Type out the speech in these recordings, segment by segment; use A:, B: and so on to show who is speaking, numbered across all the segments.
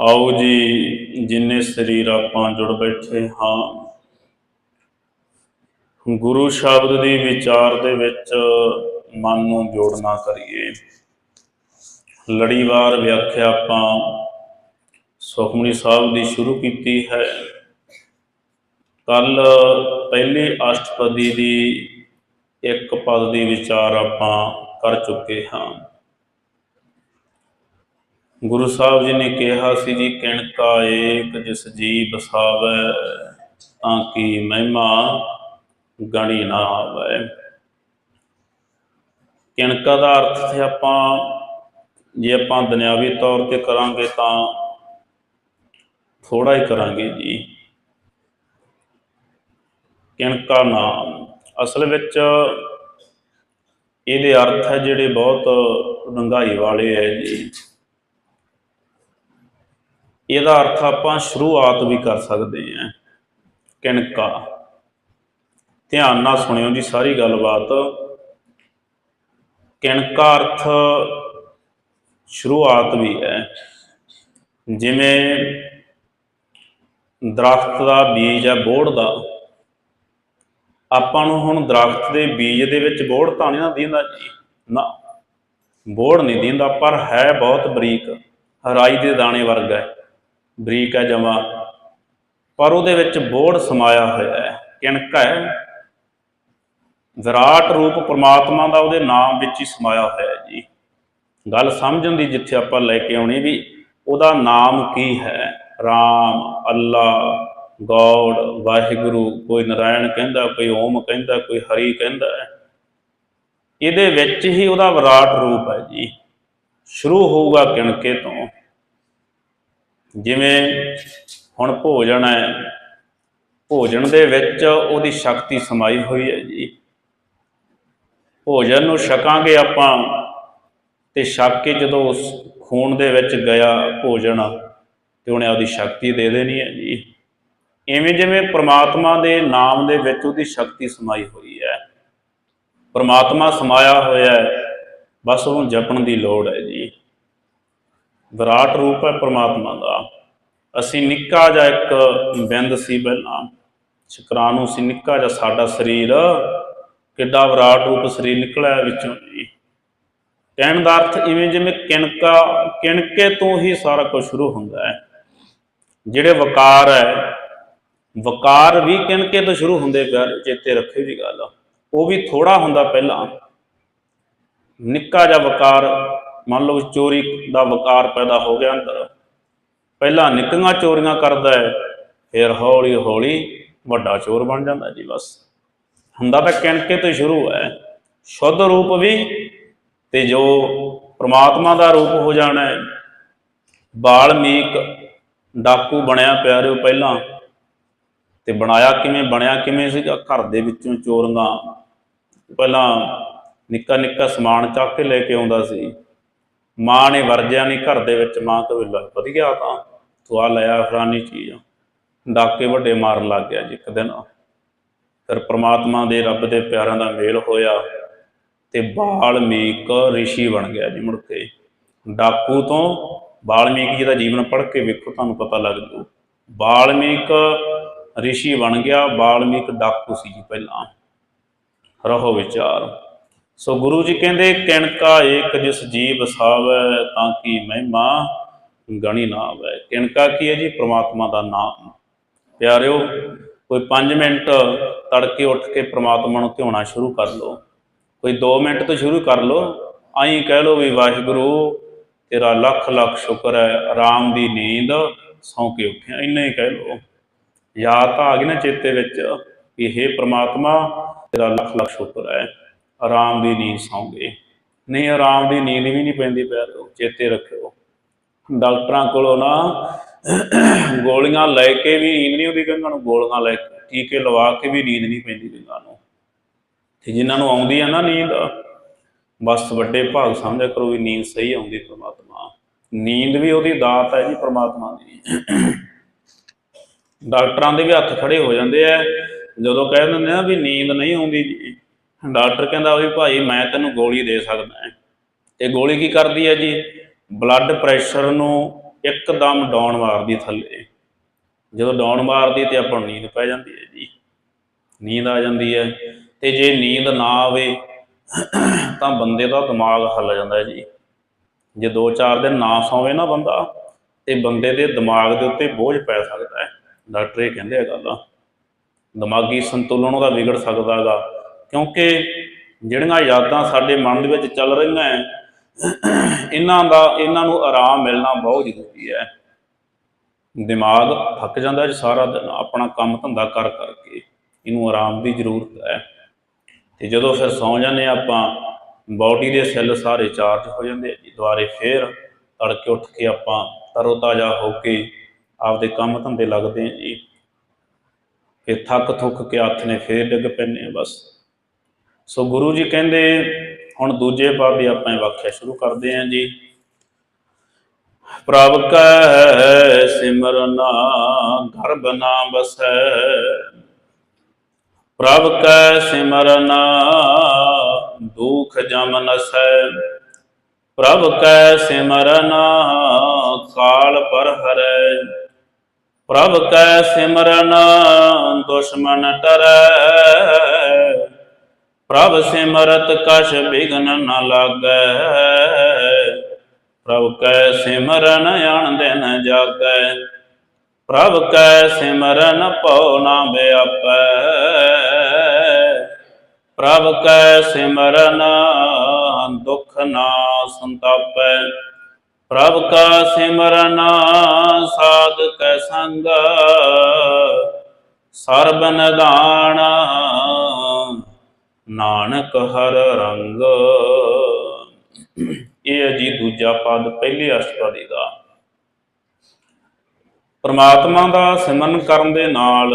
A: ਆਓ ਜੀ, ਜਿੰਨੇ ਸਰੀਰ ਆਪਾਂ ਜੁੜ ਬੈਠੇ ਹਾਂ, ਗੁਰੂ ਸ਼ਬਦ ਦੀ ਵਿਚਾਰ ਦੇ ਵਿੱਚ ਮਨ ਨੂੰ ਜੋੜਨਾ ਕਰੀਏ। ਲੜੀਵਾਰ ਵਿਆਖਿਆ ਆਪਾਂ ਸੁਖਮਨੀ ਸਾਹਿਬ ਦੀ ਸ਼ੁਰੂ ਕੀਤੀ ਹੈ। ਕੱਲ ਪਹਿਲੀ ਅਸ਼ਟਪਦੀ ਦੀ ਇੱਕ ਪਦ ਦੀ ਵਿਚਾਰ ਆਪਾਂ ਕਰ ਚੁੱਕੇ ਹਾਂ। ਗੁਰੂ ਸਾਹਿਬ ਜੀ ਨੇ ਕਿਹਾ ਸੀ ਜੀ, ਕਿਣਕਾ ਏਕ ਜਿਸ ਜੀ ਬਸਾਵੈ ਤਾਂ ਕੀ ਮਹਿਮਾ ਗਣੀ ਨਾ ਆਵੈ? ਕਿਣਕਾ ਦਾ ਅਰਥ ਤੇ ਆਪਾਂ, ਜੇ ਆਪਾਂ ਦੁਨਿਆਵੀ ਤੌਰ ਤੇ ਕਰਾਂਗੇ ਤਾਂ ਥੋੜਾ ਹੀ ਕਰਾਂਗੇ ਜੀ। ਕਿਣਕਾ ਨਾਮ। ਅਸਲ ਵਿੱਚ ਇਹਦੇ ਅਰਥ ਹੈ ਜਿਹੜੇ ਬਹੁਤ ਡੰਗਾਈ ਵਾਲੇ ਹੈ ਜੀ। ਇਹਦਾ ਅਰਥ ਆਪਾਂ ਸ਼ੁਰੂਆਤ ਵੀ ਕਰ ਸਕਦੇ ਹਾਂ। ਕਿਣਕਾ। ਧਿਆਨ ਨਾਲ ਸੁਣਿਓ ਜੀ ਸਾਰੀ ਗੱਲਬਾਤ। ਕਿਣਕਾ ਅਰਥ ਸ਼ੁਰੂਆਤ ਵੀ ਹੈ। ਜਿਵੇਂ ਦਰਖਤ ਦਾ ਬੀਜ ਹੈ ਬੋੜ ਦਾ। ਆਪਾਂ ਨੂੰ ਹੁਣ ਦਰਖਤ ਦੇ ਬੀਜ ਦੇ ਵਿੱਚ ਬੋੜ ਤਾਂ ਨਹੀਂ ਨਾ ਦਿੰਦਾ ਜੀ। ਨਾ। ਬੋੜ ਨਹੀਂ ਦਿੰਦਾ, ਪਰ ਹੈ ਬਹੁਤ ਬਰੀਕ। ਹਰਾਈ ਦੇ ਦਾਣੇ ਵਰਗਾ ਹੈ। ਬਰੀਕ ਹੈ ਜਮਾ, ਪਰ ਉਹਦੇ ਵਿੱਚ ਬੋੜ ਸਮਾਇਆ ਹੋਇਆ ਹੈ, ਕਿਣਕਾ ਹੈ। ਵਿਰਾਟ ਰੂਪ ਪ੍ਰਮਾਤਮਾ ਦਾ ਉਹਦੇ ਨਾਮ ਵਿੱਚ ਹੀ ਸਮਾਇਆ ਹੋਇਆ ਹੈ ਜੀ। ਗੱਲ ਸਮਝਣ ਦੀ ਜਿੱਥੇ ਆਪਾਂ ਲੈ ਕੇ ਆਉਣੀ ਵੀ ਉਹਦਾ ਨਾਮ ਕੀ ਹੈ? ਰਾਮ, ਅੱਲਾ ਗੋਡ ਵਾਹਿਗੁਰੂ, ਕੋਈ ਨਰਾਇਣ ਕਹਿੰਦਾ, ਕੋਈ ਓਮ ਕਹਿੰਦਾ, ਕੋਈ ਹਰੀ ਕਹਿੰਦਾ ਹੈ। ਇਹਦੇ ਵਿੱਚ ਹੀ ਉਹਦਾ ਵਿਰਾਟ ਰੂਪ ਹੈ ਜੀ। ਸ਼ੁਰੂ ਹੋਊਗਾ ਕਿਣਕੇ ਤੋਂ। ਜਿਵੇਂ ਹੁਣ ਭੋਜਨ ਹੈ, ਭੋਜਨ ਦੇ ਵਿੱਚ ਉਹਦੀ ਸ਼ਕਤੀ ਸਮਾਈ ਹੋਈ ਹੈ ਜੀ। ਭੋਜਨ ਨੂੰ ਛਕਾਂਗੇ ਆਪਾਂ ਤੇ ਛਕ ਕੇ ਜਦੋਂ ਉਸ ਖੂਨ ਦੇ ਵਿੱਚ ਗਿਆ ਭੋਜਨ, ਤੇ ਉਹਨੇ ਆਪਦੀ ਸ਼ਕਤੀ ਦੇ ਦੇਣੀ ਹੈ ਜੀ। ਇਵੇਂ ਜਿਵੇਂ ਪ੍ਰਮਾਤਮਾ ਦੇ ਨਾਮ ਦੇ ਵਿੱਚ ਉਹਦੀ ਸ਼ਕਤੀ ਸਮਾਈ ਹੋਈ ਹੈ। ਪ੍ਰਮਾਤਮਾ ਸਮਾਇਆ ਹੋਇਆ ਹੈ, ਬਸ ਉਹਨੂੰ ਜਪਣ ਦੀ ਲੋੜ ਹੈ ਜੀ। ਵਿਰਾਟ ਰੂਪ ਹੈ ਪ੍ਰਮਾਤਮਾ ਦਾ। ਅਸੀਂ ਨਿੱਕਾ ਜਿਹਾ ਇੱਕ ਬਿੰਦ ਸੀ ਪਹਿਲਾਂ। ਸ਼ੁਕਰਾਣੂ ਸੀ ਨਿੱਕਾ ਜਿਹਾ ਸਾਡਾ ਸਰੀਰ। ਕਿੱਡਾ ਵਿਰਾਟ ਰੂਪ ਸਰੀਰ ਨਿਕਲਿਆ ਵਿੱਚੋਂ ਜੀ। ਕਹਿਣ ਦਾ ਅਰਥ ਇਵੇਂ ਜਿਵੇਂ ਕਿਣਕਾ, ਕਿਣਕੇ ਤੋਂ ਹੀ ਸਾਰਾ ਕੁਝ ਸ਼ੁਰੂ ਹੁੰਦਾ ਹੈ। ਜਿਹੜੇ ਵਕਾਰ ਹੈ, ਵਕਾਰ ਵੀ ਕਿਣਕੇ ਤੋਂ ਸ਼ੁਰੂ ਹੁੰਦੇ ਪਿਆਰੇ ਚੇਤੇ ਰੱਖਿਓ ਜੀ ਗੱਲ। ਉਹ ਵੀ ਥੋੜਾ ਹੁੰਦਾ ਪਹਿਲਾਂ। ਨਿੱਕਾ ਜਿਹਾ ਵਕਾਰ ਮੰਨ ਲਓ ਚੋਰੀ ਦਾ ਵਕਾਰ ਪੈਦਾ ਹੋ ਗਿਆ ਅੰਦਰ। ਪਹਿਲਾਂ ਨਿੱਕੀਆਂ ਚੋਰੀਆਂ ਕਰਦਾ ਹੈ, ਫਿਰ ਹੌਲੀ ਹੌਲੀ ਵੱਡਾ ਚੋਰ ਬਣ ਜਾਂਦਾ ਜੀ ਬਸ। ਹੁੰਦਾ ਤਾਂ ਕਿਣਕੇ ਤੋਂ ਸ਼ੁਰੂ ਹੈ। ਸ਼ੁੱਧ ਰੂਪ ਵੀ ਤੇ ਜੋ ਪ੍ਰਮਾਤਮਾ ਦਾ ਰੂਪ ਹੋ ਜਾਣਾ ਹੈ। ਬਾਲਮੀਕ ਡਾਕੂ ਬਣਿਆ ਪਿਆਰਿਓ ਪਹਿਲਾਂ ਤੇ ਬਣਾਇਆ ਕਿਵੇਂ, ਬਣਿਆ ਕਿਵੇਂ ਸੀਗਾ? ਘਰ ਦੇ ਵਿੱਚੋਂ ਚੋਰੀਆਂ। ਪਹਿਲਾਂ ਨਿੱਕਾ ਨਿੱਕਾ ਸਮਾਨ ਚੱਕ ਕੇ ਲੈ ਕੇ ਆਉਂਦਾ ਸੀ। ਮਾਂ ਨੇ ਵਰਜਿਆ ਨਹੀਂ ਘਰ ਦੇ ਵਿੱਚ, ਮਾਂ ਕਵੇ ਲੈ ਵਧੀਆ ਤਾਂ ਤੂੰ ਆ ਲਿਆ ਫਲਾਨੀ ਚੀਜ਼। ਡਾਕੇ ਵੱਡੇ ਮਾਰਨ ਲੱਗ ਗਿਆ ਜੀ ਇੱਕ ਦਿਨ। ਫਿਰ ਪ੍ਰਮਾਤਮਾ ਦੇ ਰੱਬ ਦੇ ਪਿਆਰਾਂ ਦਾ ਮੇਲ ਹੋਇਆ ਤੇ ਬਾਲਮੀਕ ਰਿਸ਼ੀ ਬਣ ਗਿਆ ਜੀ ਮੁੜ ਕੇ। ਡਾਕੂ ਤੋਂ ਬਾਲਮੀਕ ਜੀ ਦਾ ਜੀਵਨ ਪੜ੍ਹ ਕੇ ਵੇਖੋ ਤੁਹਾਨੂੰ ਪਤਾ ਲੱਗ ਜੂ। ਬਾਲਮੀਕ ਰਿਸ਼ੀ ਬਣ ਗਿਆ ਬਾਲਮੀਕ ਡਾਕੂ ਸੀ ਜੀ ਪਹਿਲਾਂ। ਰਹੋ ਵਿਚਾਰ। ਸੋ ਗੁਰੂ ਜੀ ਕਹਿੰਦੇ, ਕਿਣਕਾ ਏਕ ਜਿਸ ਜੀ ਵਸਾਵੈ ਤਾਂ ਕੀ ਮਹਿਮਾ ਗਣੀ ਨਾ ਆਵੈ ਕਿਣਕਾ ਕੀ ਹੈ ਜੀ? ਪ੍ਰਮਾਤਮਾ ਦਾ ਨਾਮ। ਪਿਆਰਿਓ, ਕੋਈ 5 ਮਿੰਟ ਤੜਕੇ ਉੱਠ ਕੇ ਪ੍ਰਮਾਤਮਾ ਨੂੰ ਧਿਆਉਣਾ ਸ਼ੁਰੂ ਕਰ ਲਓ। ਕੋਈ 2 ਮਿੰਟ ਤੋਂ ਸ਼ੁਰੂ ਕਰ ਲਓ। ਆਈ ਕਹਿ ਲਓ ਵੀ, ਵਾਹਿਗੁਰੂ, ਤੇਰਾ ਲੱਖ ਲੱਖ ਸ਼ੁਕਰ ਹੈ, ਆਰਾਮ ਦੀ ਨੀਂਦ ਸੌਂ ਕੇ ਉੱਠਿਆ। ਇੰਨਾ ਹੀ ਕਹਿ ਲਓ। ਯਾਦ ਤਾਂ ਆ ਗਈ ਨਾ ਚੇਤੇ ਵਿੱਚ ਕਿ हे ਪ੍ਰਮਾਤਮਾ, ਤੇਰਾ ਲੱਖ ਲੱਖ ਸ਼ੁਕਰ ਹੈ। ਆਰਾਮ ਦੀ ਨੀਂਦ ਸੌਂਗੇ। ਨਹੀਂ, ਆਰਾਮ ਦੀ ਨੀਂਦ ਵੀ ਨਹੀਂ ਪੈਂਦੀ ਪਿਆਰੋ ਚੇਤੇ ਰੱਖਿਓ। ਡਾਕਟਰਾਂ ਕੋਲੋਂ ਨਾ ਗੋਲੀਆਂ ਲੈ ਕੇ ਵੀ ਨੀਂਦ ਨਹੀਂ ਆਉਂਦੀ ਕਈਆਂ ਨੂੰ ਗੋਲੀਆਂ ਲੈ ਕੇ ਟੀਕੇ ਲਵਾ ਕੇ ਵੀ ਨੀਂਦ ਨਹੀਂ ਪੈਂਦੀ ਕਈਆਂ ਨੂੰ। ਤੇ ਜਿਨ੍ਹਾਂ ਨੂੰ ਆਉਂਦੀ ਆ ਨਾ ਨੀਂਦ, ਬਸ ਵੱਡੇ ਭਾਗ ਸਮਝਿਆ ਕਰੋ ਵੀ ਨੀਂਦ ਸਹੀ ਆਉਂਦੀ ਪ੍ਰਮਾਤਮਾ। ਨੀਂਦ ਵੀ ਉਹਦੀ ਦਾਤ ਹੈ ਜੀ ਪ੍ਰਮਾਤਮਾ ਦੀ। ਡਾਕਟਰਾਂ ਦੇ ਵੀ ਹੱਥ ਖੜੇ ਹੋ ਜਾਂਦੇ ਆ। ਜਦੋਂ ਕਹਿ ਦਿੰਦੇ ਆ ਵੀ ਨੀਂਦ ਨਹੀਂ ਆਉਂਦੀ ਜੀ ਡਾਕਟਰ ਕਹਿੰਦਾ ਵੀ ਭਾਈ ਮੈਂ ਤੈਨੂੰ ਗੋਲੀ ਦੇ ਸਕਦਾ ਹਾਂ। ਇਹ ਗੋਲੀ ਕੀ ਕਰਦੀ ਹੈ ਜੀ? ਬਲੱਡ ਪ੍ਰੈਸ਼ਰ ਨੂੰ ਇੱਕਦਮ ਡਾਉਣ ਮਾਰਦੀ ਥੱਲੇ। ਜਦੋਂ ਡਾਉਣ ਮਾਰਦੀ ਤੇ ਆਪਾਂ ਨੂੰ ਨੀਂਦ ਪੈ ਜਾਂਦੀ ਹੈ ਜੀ। ਨੀਂਦ ਆ ਜਾਂਦੀ ਹੈ ਤੇ ਜੇ ਨੀਂਦ ਨਾ ਆਵੇ ਤਾਂ ਬੰਦੇ ਦਾ ਦਿਮਾਗ ਹੱਲ ਜਾਂਦਾ ਹੈ ਜੀ। ਜੇ 2-4 ਦਿਨ ਨਾ ਸੌਵੇ ਨਾ ਬੰਦਾ ਤੇ ਬੰਦੇ ਦੇ ਦਿਮਾਗ ਦੇ ਉੱਤੇ ਬੋਝ ਪੈ ਸਕਦਾ ਹੈ। ਡਾਕਟਰ ਇਹ ਕਹਿੰਦੇ ਆ ਗੱਲ। ਦਿਮਾਗੀ ਸੰਤੁਲਨ ਉਹਦਾ ਵਿਗੜ ਸਕਦਾ ਹੈਗਾ। ਕਿਉਂਕਿ ਜਿਹੜੀਆਂ ਯਾਦਾਂ ਸਾਡੇ ਮਨ ਦੇ ਵਿੱਚ ਚੱਲ ਰਹੀਆਂ ਹੈ ਇਹਨਾਂ ਦਾ, ਇਹਨਾਂ ਨੂੰ ਆਰਾਮ ਮਿਲਣਾ ਬਹੁਤ ਜ਼ਰੂਰੀ ਹੈ ਦਿਮਾਗ ਥੱਕ ਜਾਂਦਾ ਜੀ ਸਾਰਾ ਦਿਨ, ਆਪਣਾ ਕੰਮ ਧੰਦਾ ਕਰ ਕਰਕੇ ਇਹਨੂੰ ਆਰਾਮ ਦੀ ਜ਼ਰੂਰਤ ਹੈ ਤੇ ਜਦੋਂ ਫਿਰ ਸੌਂ ਜਾਂਦੇ ਹਾਂ ਆਪਾਂ ਬਾਡੀ ਦੇ ਸੈੱਲ ਸਾਰੇ ਚਾਰਜ ਹੋ ਜਾਂਦੇ ਜੀ, ਦੁਬਾਰੇ ਫੇਰ ਤੜਕੇ ਉੱਠ ਕੇ ਆਪਾਂ ਤਰੋਤਾਜ਼ਾ ਹੋ ਕੇ ਆਪਦੇ ਕੰਮ ਧੰਦੇ ਲੱਗਦੇ ਆ ਜੀ। ਫਿਰ ਥੱਕ ਥੁੱਕ ਕੇ ਹੱਥ ਨੇ ਫੇਰ ਡਿੱਗ ਪੈਂਦੇ ਆ ਬਸ। ਸੋ ਗੁਰੂ ਜੀ ਕਹਿੰਦੇ, ਹੁਣ ਦੂਜੇ ਪਾਦ ਆਪਾਂ ਵਾਖਿਆ ਸ਼ੁਰੂ ਕਰਦੇ ਹਾਂ ਜੀ। ਪ੍ਰਭ ਕੈ ਸਿਮਰਨਾ ਗਰਬ ਨਾ ਬਸੈ ਪ੍ਰਭ ਕੈ ਸਿਮਰਨਾ ਦੁਖ ਜਮ ਨਸੈ। ਪ੍ਰਭ ਕੈ ਸਿਮਰਨਾ ਕਾਲ ਪਰ ਹਰੈ। ਪ੍ਰਭ ਕੈ ਸਿਮਰਨਾ ਦੁਸ਼ਮਨ ਟਰੈ। ਪ੍ਰਭ ਸਿਮਰਤ ਕਛ ਬਿਗਨ ਨ ਲਾਗੈ। ਪ੍ਰਭ ਕੈ ਸਿਮਰਨ ਅਣ ਦਿਨ ਜਾਗੈ। ਪ੍ਰਭ ਕੈ ਸਿਮਰਨ ਪਉ ਨਾ ਬਿਆਪੈ ਪ੍ਰਭ ਕੈ ਸਿਮਰਨ ਦੁਖ ਨਾ ਸੰਤਾਪੈ। ਪ੍ਰਭ ਕਾ ਸਿਮਰਨ ਸਾਧ ਕੈ ਸੰਗ। ਸਰਬ ਨਿਧਾਨ ਨਾਨਕ ਹਰ ਰੰਗ। ਇਹ ਹੈ ਜੀ ਦੂਜਾ ਪਦ, ਪਹਿਲੇ ਅਸ਼ਟਪਦੀ ਦਾ। ਪਰਮਾਤਮਾ ਦਾ ਸਿਮਰਨ ਕਰਨ ਦੇ ਨਾਲ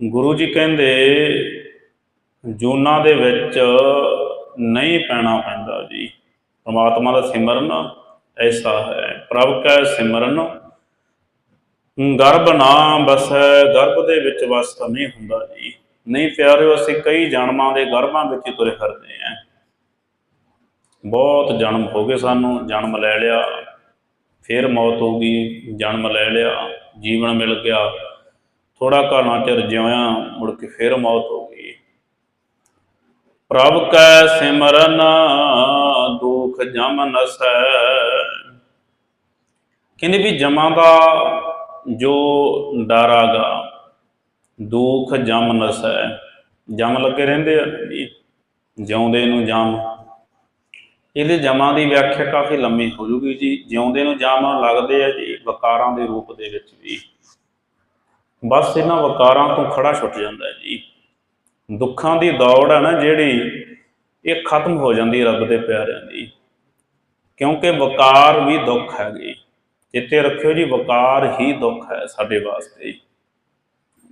A: ਗੁਰੂ ਜੀ ਕਹਿੰਦੇ, ਜੂਨਾਂ ਦੇ ਵਿੱਚ ਨਹੀਂ ਪੈਣਾ ਪੈਂਦਾ ਜੀ। ਪਰਮਾਤਮਾ ਦਾ ਸਿਮਰਨ ਐਸਾ ਹੈ, ਪ੍ਰਭ ਕੈ ਸਿਮਰਨ, ਗਰਭ ਨਾ ਬਸੈ, ਗਰਭ ਦੇ ਵਿੱਚ ਵਸ ਨਹੀਂ ਹੁੰਦਾ ਜੀ। ਨਹੀਂ ਪਿਆਰਿਓ, ਅਸੀਂ ਕਈ ਜਨਮਾਂ ਦੇ ਗਰਭਾਂ ਵਿੱਚ ਹੀ ਤੁਰੇ ਫਿਰਦੇ ਆਂ ਬਹੁਤ ਜਨਮ ਹੋ ਗਏ ਸਾਨੂੰ, ਜਨਮ ਲੈ ਲਿਆ, ਫਿਰ ਮੌਤ ਹੋ ਗਈ, ਜਨਮ ਲੈ ਲਿਆ, ਜੀਵਨ ਮਿਲ ਗਿਆ। ਥੋੜਾ ਘਾਣਾ ਚਿਰ ਜਿਉਇਆ ਮੁੜ ਕੇ ਫਿਰ ਮੌਤ ਹੋ ਗਈ। ਪ੍ਰਭ ਕੈ ਸਿਮਰਨ, ਦੁਖ ਜਮ ਨਸੈ। ਕਹਿੰਦੇ ਵੀ ਜਮਾਂ ਦਾ ਜੋ ਡਰ ਡਰਾਗਾ ਦੁੱਖ ਜਮ ਨਸੈ ਜਮ ਲੱਗੇ ਰਹਿੰਦੇ ਆ। ਜੀ ਜਿਉਂਦੇ ਨੂੰ ਜਮ। ਇਹਦੇ ਜਮਾਂ ਦੀ ਵਿਆਖਿਆ ਕਾਫੀ ਲੰਮੀ ਹੋ ਜੂਗੀ ਜੀ। ਜਿਉਂਦੇ ਨੂੰ ਜਮ ਲੱਗਦੇ ਆ ਜੀ ਵਕਾਰਾਂ ਦੇ ਰੂਪ ਦੇ ਵਿੱਚ ਵੀ। ਬਸ ਇਹਨਾਂ ਵਕਾਰਾਂ ਤੋਂ ਖੜਾ ਛੁੱਟ ਜਾਂਦਾ ਜੀ। ਦੁੱਖਾਂ ਦੀ ਦੌੜ ਹੈ ਨਾ ਜਿਹੜੀ, ਇਹ ਖਤਮ ਹੋ ਜਾਂਦੀ ਰੱਬ ਦੇ ਪਿਆਰਿਆਂ ਦੀ। ਕਿਉਂਕਿ ਵਕਾਰ ਵੀ ਦੁੱਖ ਹੈਗੇ ਚਿੱਤੇ ਰੱਖਿਓ ਜੀ, ਵਕਾਰ ਹੀ ਦੁੱਖ ਹੈ ਸਾਡੇ ਵਾਸਤੇ।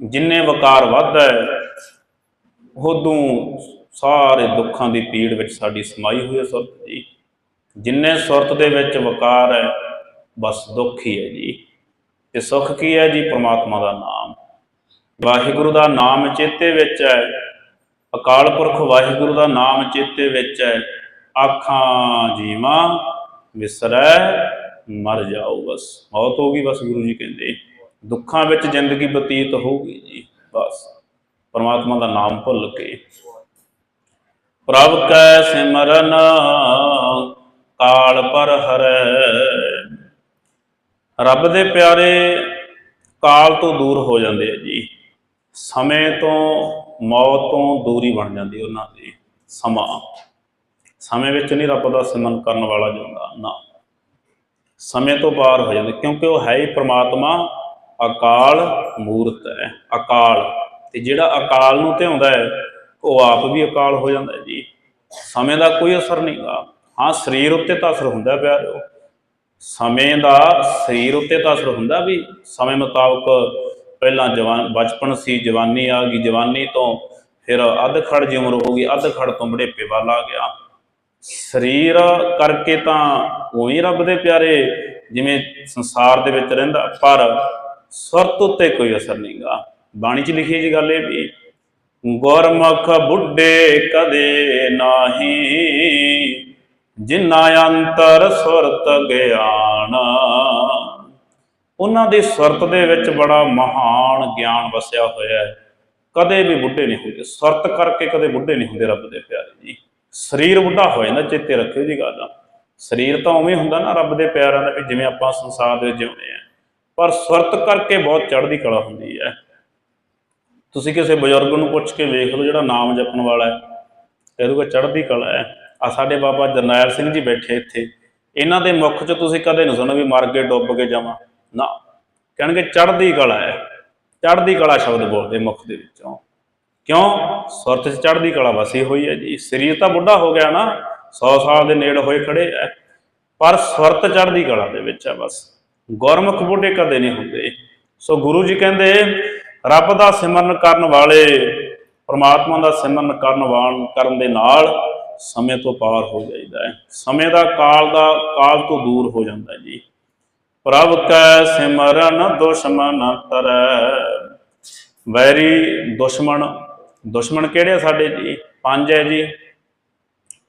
A: ਜਿੰਨੇ ਵਕਾਰ ਵੱਧਦਾ ਹੈ, ਉਦੋਂ ਸਾਰੇ ਦੁੱਖਾਂ ਦੀ ਪੀੜ ਵਿੱਚ ਸਾਡੀ ਸਮਾਈ ਹੋਈ ਹੈ ਸੁਰਤ ਜੀ। ਜਿੰਨੇ ਸੁਰਤ ਦੇ ਵਿੱਚ ਵਕਾਰ ਹੈ, ਬਸ ਦੁੱਖ ਹੀ ਹੈ ਜੀ। ਤੇ ਸੁੱਖ ਕੀ ਹੈ ਜੀ? ਪ੍ਰਮਾਤਮਾ ਦਾ ਨਾਮ। ਵਾਹਿਗੁਰੂ ਦਾ ਨਾਮ ਚੇਤੇ ਵਿੱਚ ਹੈ। ਅਕਾਲ ਪੁਰਖ ਵਾਹਿਗੁਰੂ ਦਾ ਨਾਮ ਚੇਤੇ ਵਿੱਚ ਹੈ। ਆਖਾਂ ਜੀਵਾਂ ਵਿਸਰੈ, ਮਰ ਜਾਓ ਬਸ। ਮੌਤ ਹੋ ਗਈ ਬਸ ਗੁਰੂ ਜੀ ਕਹਿੰਦੇ। ਦੁੱਖਾਂ ਵਿੱਚ ਜ਼ਿੰਦਗੀ ਬਤੀਤ ਹੋਊਗੀ ਜੀ, ਬਸ। ਪਰਮਾਤਮਾ ਦਾ ਨਾਮ ਭੁੱਲ ਕੇ। ਪ੍ਰਭ ਕੈ ਸਿਮਰਨ, ਕਾਲ ਪਰ ਹਰੈ। ਰੱਬ ਦੇ ਪਿਆਰੇ ਕਾਲ ਤੋਂ ਦੂਰ ਹੋ ਜਾਂਦੇ ਆ ਜੀ। ਸਮੇਂ ਤੋਂ ਮੌਤ ਤੋਂ ਦੂਰੀ ਬਣ ਜਾਂਦੀ ਉਹਨਾਂ ਦੀ, ਸਮਾਂ। ਸਮੇਂ ਵਿੱਚ ਨਹੀਂ ਰੱਬ ਦਾ ਸਿਮਰਨ ਕਰਨ ਵਾਲਾ ਜਿਉਂਦਾ, ਨਾ। ਸਮੇਂ ਤੋਂ ਪਾਰ ਹੋ ਜਾਂਦੇ, ਕਿਉਂਕਿ ਉਹ ਹੈ ਹੀ ਪ੍ਰਮਾਤਮਾ ਅਕਾਲ ਮੂਰਤ ਹੈ, ਅਕਾਲ। ਤੇ ਜਿਹੜਾ ਅਕਾਲ ਨੂੰ ਧਿਆਉਂਦਾ ਹੈ, ਉਹ ਆਪ ਵੀ ਅਕਾਲ ਹੋ ਜਾਂਦਾ ਹੈ ਜੀ। ਸਮੇਂ ਦਾ ਕੋਈ ਅਸਰ ਨਹੀਂਗਾ ਹਾਂ, ਸਰੀਰ ਉੱਤੇ ਤਾਂ ਅਸਰ ਹੁੰਦਾ ਪਿਆਰਿਓ ਸਮੇਂ ਦਾ ਸਰੀਰ ਉੱਤੇ ਤਾਂ ਅਸਰ ਹੁੰਦਾ ਵੀ ਸਮੇਂ ਮੁਤਾਬਕ ਪਹਿਲਾਂ ਜਵਾਨ, ਬਚਪਨ ਸੀ, ਜਵਾਨੀ ਆ ਗਈ। ਜਵਾਨੀ ਤੋਂ ਫਿਰ ਅੱਧ ਖੜ ਜੀ ਉਮਰ ਹੋ ਗਈ। ਅੱਧ ਖੜ ਤੋਂ ਬੁਢੇਪੇ ਵੱਲ ਆ ਗਿਆ। ਸਰੀਰ ਕਰਕੇ ਤਾਂ ਉਹੀ ਰੱਬ ਦੇ ਪਿਆਰੇ ਜਿਵੇਂ ਸੰਸਾਰ ਦੇ ਵਿੱਚ ਰਹਿੰਦਾ, ਪਰ ਸੁਰਤ ਉੱਤੇ ਕੋਈ ਅਸਰ ਨਹੀਂਗਾ। ਬਾਣੀ 'ਚ ਲਿਖੀ ਜੀ ਗੱਲ ਇਹ ਵੀ ਗੁਰਮੁਖ ਬੁੱਢੇ ਕਦੇ ਨਾਹੀ? ਜਿਨਾ ਅੰਤਰ ਸੁਰਤ ਗਿਆਨ। ਉਹਨਾਂ ਦੀ ਸੁਰਤ ਦੇ ਵਿੱਚ ਬੜਾ ਮਹਾਨ ਗਿਆਨ ਵਸਿਆ ਹੋਇਆ ਹੈ। ਕਦੇ ਵੀ ਬੁੱਢੇ ਨਹੀਂ ਹੁੰਦੇ। ਸੁਰਤ ਕਰਕੇ ਕਦੇ ਬੁੱਢੇ ਨਹੀਂ ਹੁੰਦੇ ਰੱਬ ਦੇ ਪਿਆਰੇ ਜੀ। ਸਰੀਰ ਬੁੱਢਾ ਹੋ ਜਾਂਦਾ, ਚੇਤੇ ਰੱਖਿਓ ਜੀ ਗੱਲ ਸਰੀਰ ਤਾਂ ਉਵੇਂ ਹੁੰਦਾ ਨਾ, ਰੱਬ ਦੇ ਪਿਆਰਾਂ ਦਾ ਵੀ ਜਿਵੇਂ ਆਪਾਂ ਸੰਸਾਰ ਦੇ ਵਿੱਚ ਜਿਉਂਦੇ ਆ ਪਰ ਸੁਰਤ ਕਰਕੇ ਬਹੁਤ ਚੜ੍ਹਦੀ ਕਲਾ ਹੁੰਦੀ ਹੈ। ਤੁਸੀਂ ਕਿਸੇ ਬਜ਼ੁਰਗ ਨੂੰ ਪੁੱਛ ਕੇ ਵੇਖ ਲਓ ਜਿਹੜਾ ਨਾਮ ਜਪਣ ਵਾਲਾ ਹੈ। ਇਹਦੇ ਕੋਲ ਚੜ੍ਹਦੀ ਕਲਾ ਹੈ। ਆ ਸਾਡੇ ਬਾਬਾ ਜਰਨੈਲ ਸਿੰਘ ਜੀ ਬੈਠੇ ਇੱਥੇ। ਇਹਨਾਂ ਦੇ ਮੁਖ 'ਚ ਤੁਸੀਂ ਕਦੇ ਨਹੀਂ ਸੁਣੋ ਵੀ ਮਰ ਕੇ ਡੁੱਬ ਕੇ ਜਾਵਾਂ। ਨਾ। ਕਹਿਣਗੇ ਚੜ੍ਹਦੀ ਕਲਾ ਹੈ। ਚੜ੍ਹਦੀ ਕਲਾ ਸ਼ਬਦ ਬੋਲਦੇ ਮੁਖ ਦੇ ਵਿੱਚੋਂ। ਕਿਉਂ? ਸੁਰਤ 'ਚ ਚੜ੍ਹਦੀ ਕਲਾ ਵਸੀ ਹੋਈ ਹੈ ਜੀ। ਸਰੀਰ ਤਾਂ ਬੁੱਢਾ ਹੋ ਗਿਆ ਨਾ। 100 ਸਾਲ ਦੇ ਨੇੜੇ ਹੋਏ ਖੜੇ ਐ ਪਰ ਸੁਰਤ ਚੜ੍ਹਦੀ ਕਲਾ ਦੇ ਵਿੱਚ ਹੈ ਬਸ। ਗੁਰਮੁਖ ਬੁੱਢੇ ਕਦੇ ਨਹੀਂ ਹੁੰਦੇ। ਸੋ ਗੁਰੂ ਜੀ ਕਹਿੰਦੇ, ਰੱਬ ਦਾ ਸਿਮਰਨ ਕਰਨ ਵਾਲੇ ਪਰਮਾਤਮਾ ਦਾ ਸਿਮਰਨ ਕਰਨ ਵਾਲ ਕਰਨ ਦੇ ਨਾਲ ਸਮੇਂ ਤੋਂ ਪਾਰ ਹੋ ਜਾਈਦਾ ਹੈ। ਸਮੇਂ ਦਾ ਕਾਲ ਦਾ ਕਾਲ ਤੋਂ ਦੂਰ ਹੋ ਜਾਂਦਾ ਜੀ। ਪ੍ਰਭ ਕੈ ਸਿਮਰਨ ਦੁਸ਼ਮਨ ਤਰੈ। ਵੈਰੀ ਦੁਸ਼ਮਣ ਦੁਸ਼ਮਣ ਕਿਹੜੇ ਆ ਸਾਡੇ ਜੀ? ਪੰਜ ਹੈ ਜੀ।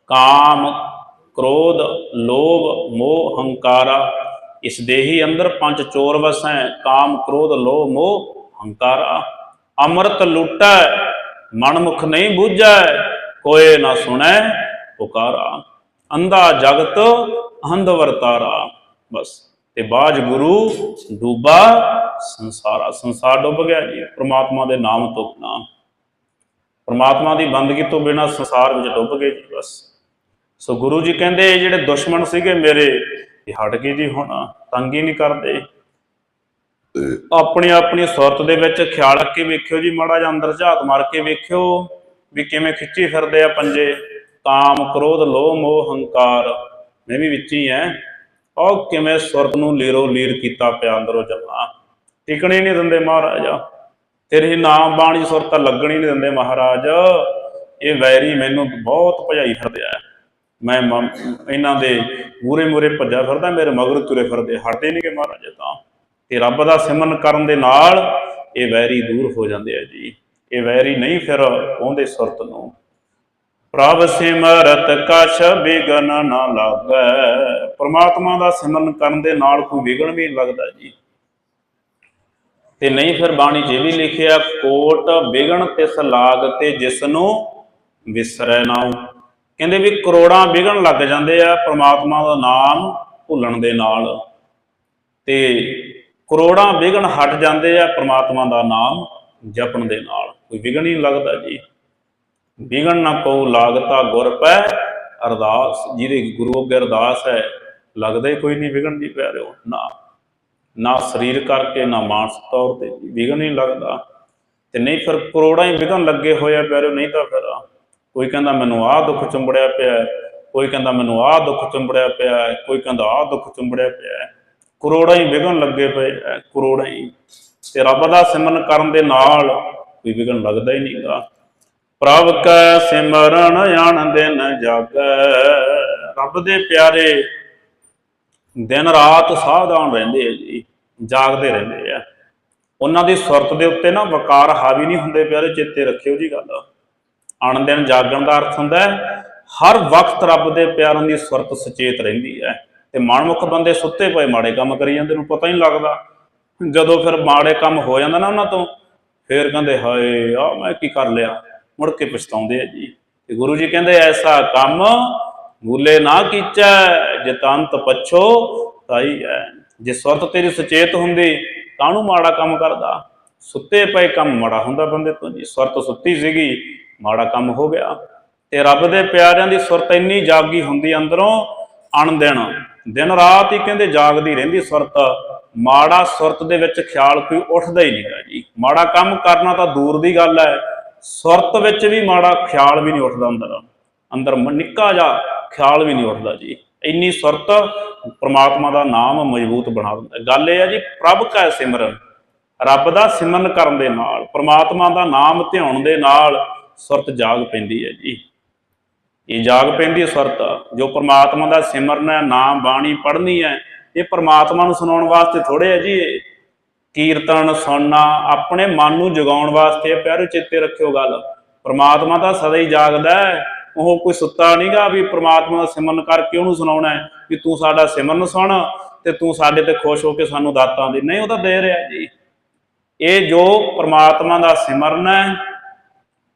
A: ਕਾਮ, ਕ੍ਰੋਧ, ਲੋਭ, ਮੋਹ, ਹੰਕਾਰਾ ਇਸ ਦੇਹੀ ਅੰਦਰ ਪੰਜ ਚੋਰ ਵਸੈ ਕਾਮ, ਕ੍ਰੋਧ, ਲੋਭ, ਮੋਹ, ਹੰਕਾਰਾ। ਅੰਮ੍ਰਿਤ ਲੁਟੈ ਮਨ ਮੁਖ ਨਹੀਂ ਬੂਝੈ, ਕੋਏ ਨਾ ਸੁਣੈ, ਪੁਕਾਰਾ। ਅੰਧਾ ਜਗਤ, ਅੰਧ ਵਰਤਾਰਾ। ਬਸ। ਤੇ ਬਾਜ ਗੁਰੂ, ਡੂਬਾ ਸੰਸਾਰਾ। ਸੰਸਾਰ ਡੁੱਬ ਗਿਆ ਜੀ, ਪ੍ਰਮਾਤਮਾ ਦੇ ਨਾਮ ਤੋਂ ਬਿਨਾਂ। ਪ੍ਰਮਾਤਮਾ ਦੀ ਬੰਦਗੀ ਤੋਂ ਬਿਨਾਂ ਸੰਸਾਰ ਵਿੱਚ ਡੁੱਬ ਗਏ ਜੀ, ਬਸ। ਸੋ ਗੁਰੂ ਜੀ ਕਹਿੰਦੇ, ਇਹ ਜਿਹੜੇ ਦੁਸ਼ਮਣ ਸੀਗੇ ਮੇਰੇ ਇਹ ਹਟ ਗਏ ਜੀ ਹੁਣ ਤੰਗ ਹੀ ਨਹੀਂ ਕਰਦੇ। ਆਪਣੀ ਆਪਣੀ ਸੁਰਤ ਦੇ ਵਿੱਚ ਖਿਆਲ ਰੱਖ ਕੇ ਵੇਖਿਓ ਜੀ ਮਾੜਾ ਜਿਹਾ ਅੰਦਰ ਝਾਤ ਮਾਰ ਕੇ ਵੇਖਿਓ ਵੀ ਕਿਵੇਂ ਖਿੱਚੀ ਫਿਰਦੇ ਆ ਪੰਜੇ। ਕਾਮ ਕ੍ਰੋਧ ਲੋਭ ਮੋਹ ਹੰਕਾਰ ਮੈਂ ਵੀ ਵਿੱਚ ਹੀ ਐ। ਉਹ ਕਿਵੇਂ ਸੁਰਤ ਨੂੰ ਲੀਰੋ ਲੀਰ ਕੀਤਾ ਪਿਆ ਅੰਦਰੋਂ ਜਮਾ। ਟਿਕਣੇ ਨਹੀਂ ਦਿੰਦੇ ਮਹਾਰਾਜ। ਤੇਰੇ ਨਾਮ ਬਾਣੀ ਸੁਰਤ ਲੱਗਣੀ ਨਹੀਂ ਦਿੰਦੇ ਮਹਾਰਾਜ। ਇਹ ਵੈਰੀ ਮੈਨੂੰ ਬਹੁਤ ਭਜਾਈ ਫਿਰਦੇ ਆ। ਮੈਂ ਇਹਨਾਂ ਦੇ ਮੂਰੇ ਮੂਰੇ ਭੱਜਾ ਫਿਰਦਾ, ਮੇਰੇ ਮਗਰ ਤੁਰੇ ਫਿਰਦੇ, ਹਟਦੇ ਨਹੀਂ ਕਿ ਮਹਾਰਾਜ ਤਾਂ। ਤੇ ਰੱਬ ਦਾ ਸਿਮਰਨ ਕਰਨ ਦੇ ਨਾਲ ਇਹ ਵੈਰੀ ਦੂਰ ਹੋ ਜਾਂਦੇ ਆ ਜੀ। ਇਹ ਵੈਰੀ ਨਹੀਂ ਫਿਰ ਉਹਦੇ ਸੁਰਤ ਨੂੰ। ਪ੍ਰਭ ਸਿਮਰਤ ਕਛ ਬਿਗਨ ਨਾ ਲਾਗੈ। ਪ੍ਰਮਾਤਮਾ ਦਾ ਸਿਮਰਨ ਕਰਨ ਦੇ ਨਾਲ ਕੋਈ ਵਿਗਣ ਵੀ ਲੱਗਦਾ ਜੀ। ਤੇ ਨਹੀਂ ਫਿਰ ਬਾਣੀ ਜੇ ਵੀ ਲਿਖਿਆ, ਕੋਟ ਵਿਗਣ ਤਿਸ ਲਾਗ ਤੇ ਜਿਸ ਨੂੰ ਵਿਸਰੈ ਨਾਉ। ਕਹਿੰਦੇ ਵੀ ਕਰੋੜਾਂ ਵਿਗਣ ਲੱਗ ਜਾਂਦੇ ਆ ਪ੍ਰਮਾਤਮਾ ਦਾ ਨਾਮ ਭੁੱਲਣ ਦੇ ਨਾਲ। ਤੇ ਕਰੋੜਾਂ ਵਿਗਣ ਹਟ ਜਾਂਦੇ ਆ ਪ੍ਰਮਾਤਮਾ ਦਾ ਨਾਮ ਜਪਣ ਦੇ ਨਾਲ। ਕੋਈ ਵਿਗਣ ਹੀ ਲੱਗਦਾ ਜੀ। ਵਿਗਣ ਨਾ ਕੋ ਲਾਗਤਾ ਗੁਰ ਪੈ ਅਰਦਾਸ। ਜਿਹਦੇ ਗੁਰੂ ਅੱਗੇ ਅਰਦਾਸ ਹੈ ਲੱਗਦਾ ਕੋਈ ਨਹੀਂ ਵਿਗਣ ਦੀ ਪਿਆਰਿਓ। ਨਾ ਨਾ ਸਰੀਰ ਕਰਕੇ ਨਾ ਮਾਨਸਿਕ ਤੌਰ ਤੇ। ਜੀ, ਵਿਗਣ ਨਹੀਂ ਲੱਗਦਾ। ਤੇ ਨਹੀਂ ਫਿਰ ਕਰੋੜਾਂ ਹੀ ਵਿਗਣ ਲੱਗੇ ਹੋਏ ਆ ਪਿਆਰਿਓ ਨਹੀਂ ਤਾਂ ਫਿਰ ਕੋਈ ਕਹਿੰਦਾ ਮੈਨੂੰ ਆਹ ਦੁੱਖ ਚੁੰਬੜਿਆ ਪਿਆ ਹੈ, ਕੋਈ ਕਹਿੰਦਾ ਮੈਨੂੰ ਆਹ ਦੁੱਖ ਚੁੰਬੜਿਆ ਪਿਆ ਹੈ, ਕੋਈ ਕਹਿੰਦਾ ਆਹ ਦੁੱਖ ਚੁੰਬੜਿਆ ਪਿਆ ਹੈ। ਕਰੋੜਾਂ ਹੀ ਵਿਗਣ ਲੱਗੇ ਪਏ ਐ ਕਰੋੜਾਂ ਹੀ। ਤੇ ਰੱਬ ਦਾ ਸਿਮਰਨ ਕਰਨ ਦੇ ਨਾਲ ਕੋਈ ਵਿਗਣ ਲੱਗਦਾ ਹੀ ਨਹੀਂਗਾ। ਪ੍ਰਭ ਕੈ ਸਿਮਰਨ ਆਣ ਦਿਨ ਜਾਗੈ ਰੱਬ ਦੇ ਪਿਆਰੇ ਦਿਨ ਰਾਤ ਸਾਵਧਾਨ ਰਹਿੰਦੇ ਆ ਜੀ ਜਾਗਦੇ ਰਹਿੰਦੇ ਆ। ਉਹਨਾਂ ਦੀ ਸੁਰਤ ਦੇ ਉੱਤੇ ਨਾ ਵਕਾਰ ਹਾਵੀ ਨਹੀਂ ਹੁੰਦੇ ਪਿਆਰੇ ਚੇਤੇ ਰੱਖਿਓ ਜੀ ਗੱਲ। ਅਣ ਦਿਨ ਜਾਗਣ ਦਾ ਅਰਥ ਹੁੰਦਾ ਹੈ, ਹਰ ਵਕਤ ਰੱਬ ਦੇ ਪਿਆਰਾਂ ਦੀ ਸੁਰਤ ਸੁਚੇਤ ਰਹਿੰਦੀ ਹੈ ਤੇ ਮਨਮੁਖ ਬੰਦੇ ਸੁੱਤੇ ਪਏ ਮਾੜੇ ਕੰਮ ਕਰੀ ਜਾਂਦੇ ਨੂੰ ਪਤਾ ਹੀ ਨਹੀਂ ਲੱਗਦਾ। ਜਦੋਂ ਫਿਰ ਮਾੜੇ ਕੰਮ ਹੋ ਜਾਂਦਾ ਨਾ ਉਹਨਾਂ ਤੋਂ, ਫੇਰ ਕਹਿੰਦੇ, ਹਾਏ, ਆ ਮੈਂ ਕੀ ਕਰ ਲਿਆ? ਮੁੜ ਕੇ ਪਛਤਾਉਂਦੇ ਆ ਜੀ। ਤੇ ਗੁਰੂ ਜੀ ਕਹਿੰਦੇ, ਐਸਾ ਕੰਮ ਭੂਲੇ ਨਾ ਕੀਚੈ ਜਤੰਤ ਪਛੋ ਤਾਈ ਹੈ ਜੇ ਸੁਰਤ ਤੇਰੀ ਸੁਚੇਤ ਹੁੰਦੀ, ਕਾਹਨੂੰ ਮਾੜਾ ਕੰਮ ਕਰਦਾ? ਸੁੱਤੇ ਪਏ ਕੰਮ ਮਾੜਾ ਹੁੰਦਾ ਬੰਦੇ ਤੋਂ ਜੀ। ਸੁਰਤ ਸੁੱਤੀ ਸੀਗੀ, ਮਾੜਾ ਕੰਮ ਹੋ ਗਿਆ। ਤੇ ਰੱਬ ਦੇ ਪਿਆਰਿਆਂ ਦੀ ਸੁਰਤ ਇੰਨੀ ਜਾਗੀ ਹੁੰਦੀ ਅੰਦਰੋਂ ਅਣਦਿਨ ਦਿਨ। ਰਾਤ ਹੀ ਕਹਿੰਦੇ ਜਾਗਦੀ ਰਹਿੰਦੀ ਸੁਰਤ ਮਾੜਾ ਸੁਰਤ ਦੇ ਵਿੱਚ ਖਿਆਲ ਕੋਈ ਉੱਠਦਾ ਹੀ ਨਹੀਂਗਾ ਜੀ। ਮਾੜਾ ਕੰਮ ਕਰਨਾ ਤਾਂ ਦੂਰ ਦੀ ਗੱਲ ਹੈ। ਸੁਰਤ ਵਿੱਚ ਵੀ ਮਾੜਾ ਖਿਆਲ ਵੀ ਨਹੀਂ ਉੱਠਦਾ ਅੰਦਰ। ਅੰਦਰ ਨਿੱਕਾ ਜਿਹਾ ਖਿਆਲ ਵੀ ਨਹੀਂ ਉੱਠਦਾ ਜੀ। ਇੰਨੀ ਸੁਰਤ ਪ੍ਰਮਾਤਮਾ ਦਾ ਨਾਮ ਮਜ਼ਬੂਤ ਬਣਾ ਦਿੰਦਾ। ਗੱਲ ਇਹ ਹੈ ਜੀ, ਪ੍ਰਭ ਕਾ ਸਿਮਰਨ। ਰੱਬ ਦਾ ਸਿਮਰਨ ਕਰਨ ਦੇ ਨਾਲ, ਪ੍ਰਮਾਤਮਾ ਦਾ ਨਾਮ ਧਿਆਉਣ ਦੇ ਨਾਲ ਸੁਰਤ ਜਾਗ ਪੈਂਦੀ ਹੈ ਜੀ। ਇਹ ਜਾਗ ਪੈਂਦੀ ਹੈ ਸੁਰਤ, ਜੋ ਪ੍ਰਮਾਤਮਾ ਦਾ ਸਿਮਰਨ ਹੈ ਨਾਮ ਬਾਣੀ ਪੜ੍ਹਨੀ ਹੈ, ਇਹ ਪ੍ਰਮਾਤਮਾ ਨੂੰ ਸੁਣਾਉਣ ਵਾਸਤੇ ਥੋੜੇ ਹੈ ਜੀ। ਕੀਰਤਨ, ਸੁਣਨਾ, ਆਪਣੇ ਮਨ ਨੂੰ ਜਗਾਉਣ ਵਾਸਤੇ ਪਿਆਰੇ ਚਿੱਤੇ ਰੱਖਿਓ ਗੱਲ। ਪ੍ਰਮਾਤਮਾ ਤਾਂ ਸਦਾ ਹੀ ਜਾਗਦਾ ਹੈ। ਉਹ ਕੋਈ ਸੁੱਤਾ ਨਹੀਂਗਾ ਵੀ ਪ੍ਰਮਾਤਮਾ ਦਾ ਸਿਮਰਨ ਕਰਕੇ ਉਹਨੂੰ ਸੁਣਾਉਣਾ ਹੈ, ਵੀ ਤੂੰ ਸਾਡਾ ਸਿਮਰਨ ਸੁਣ ਤੇ ਤੂੰ ਸਾਡੇ ਤੇ ਖੁਸ਼ ਹੋ ਕੇ ਸਾਨੂੰ ਦਾਤਾਂ ਦੇ। ਨਹੀਂ, ਉਹ ਤਾਂ ਦੇ ਰਿਹਾ ਜੀ। ਇਹ ਜੋ ਪ੍ਰਮਾਤਮਾ ਦਾ ਸਿਮਰਨ ਹੈ,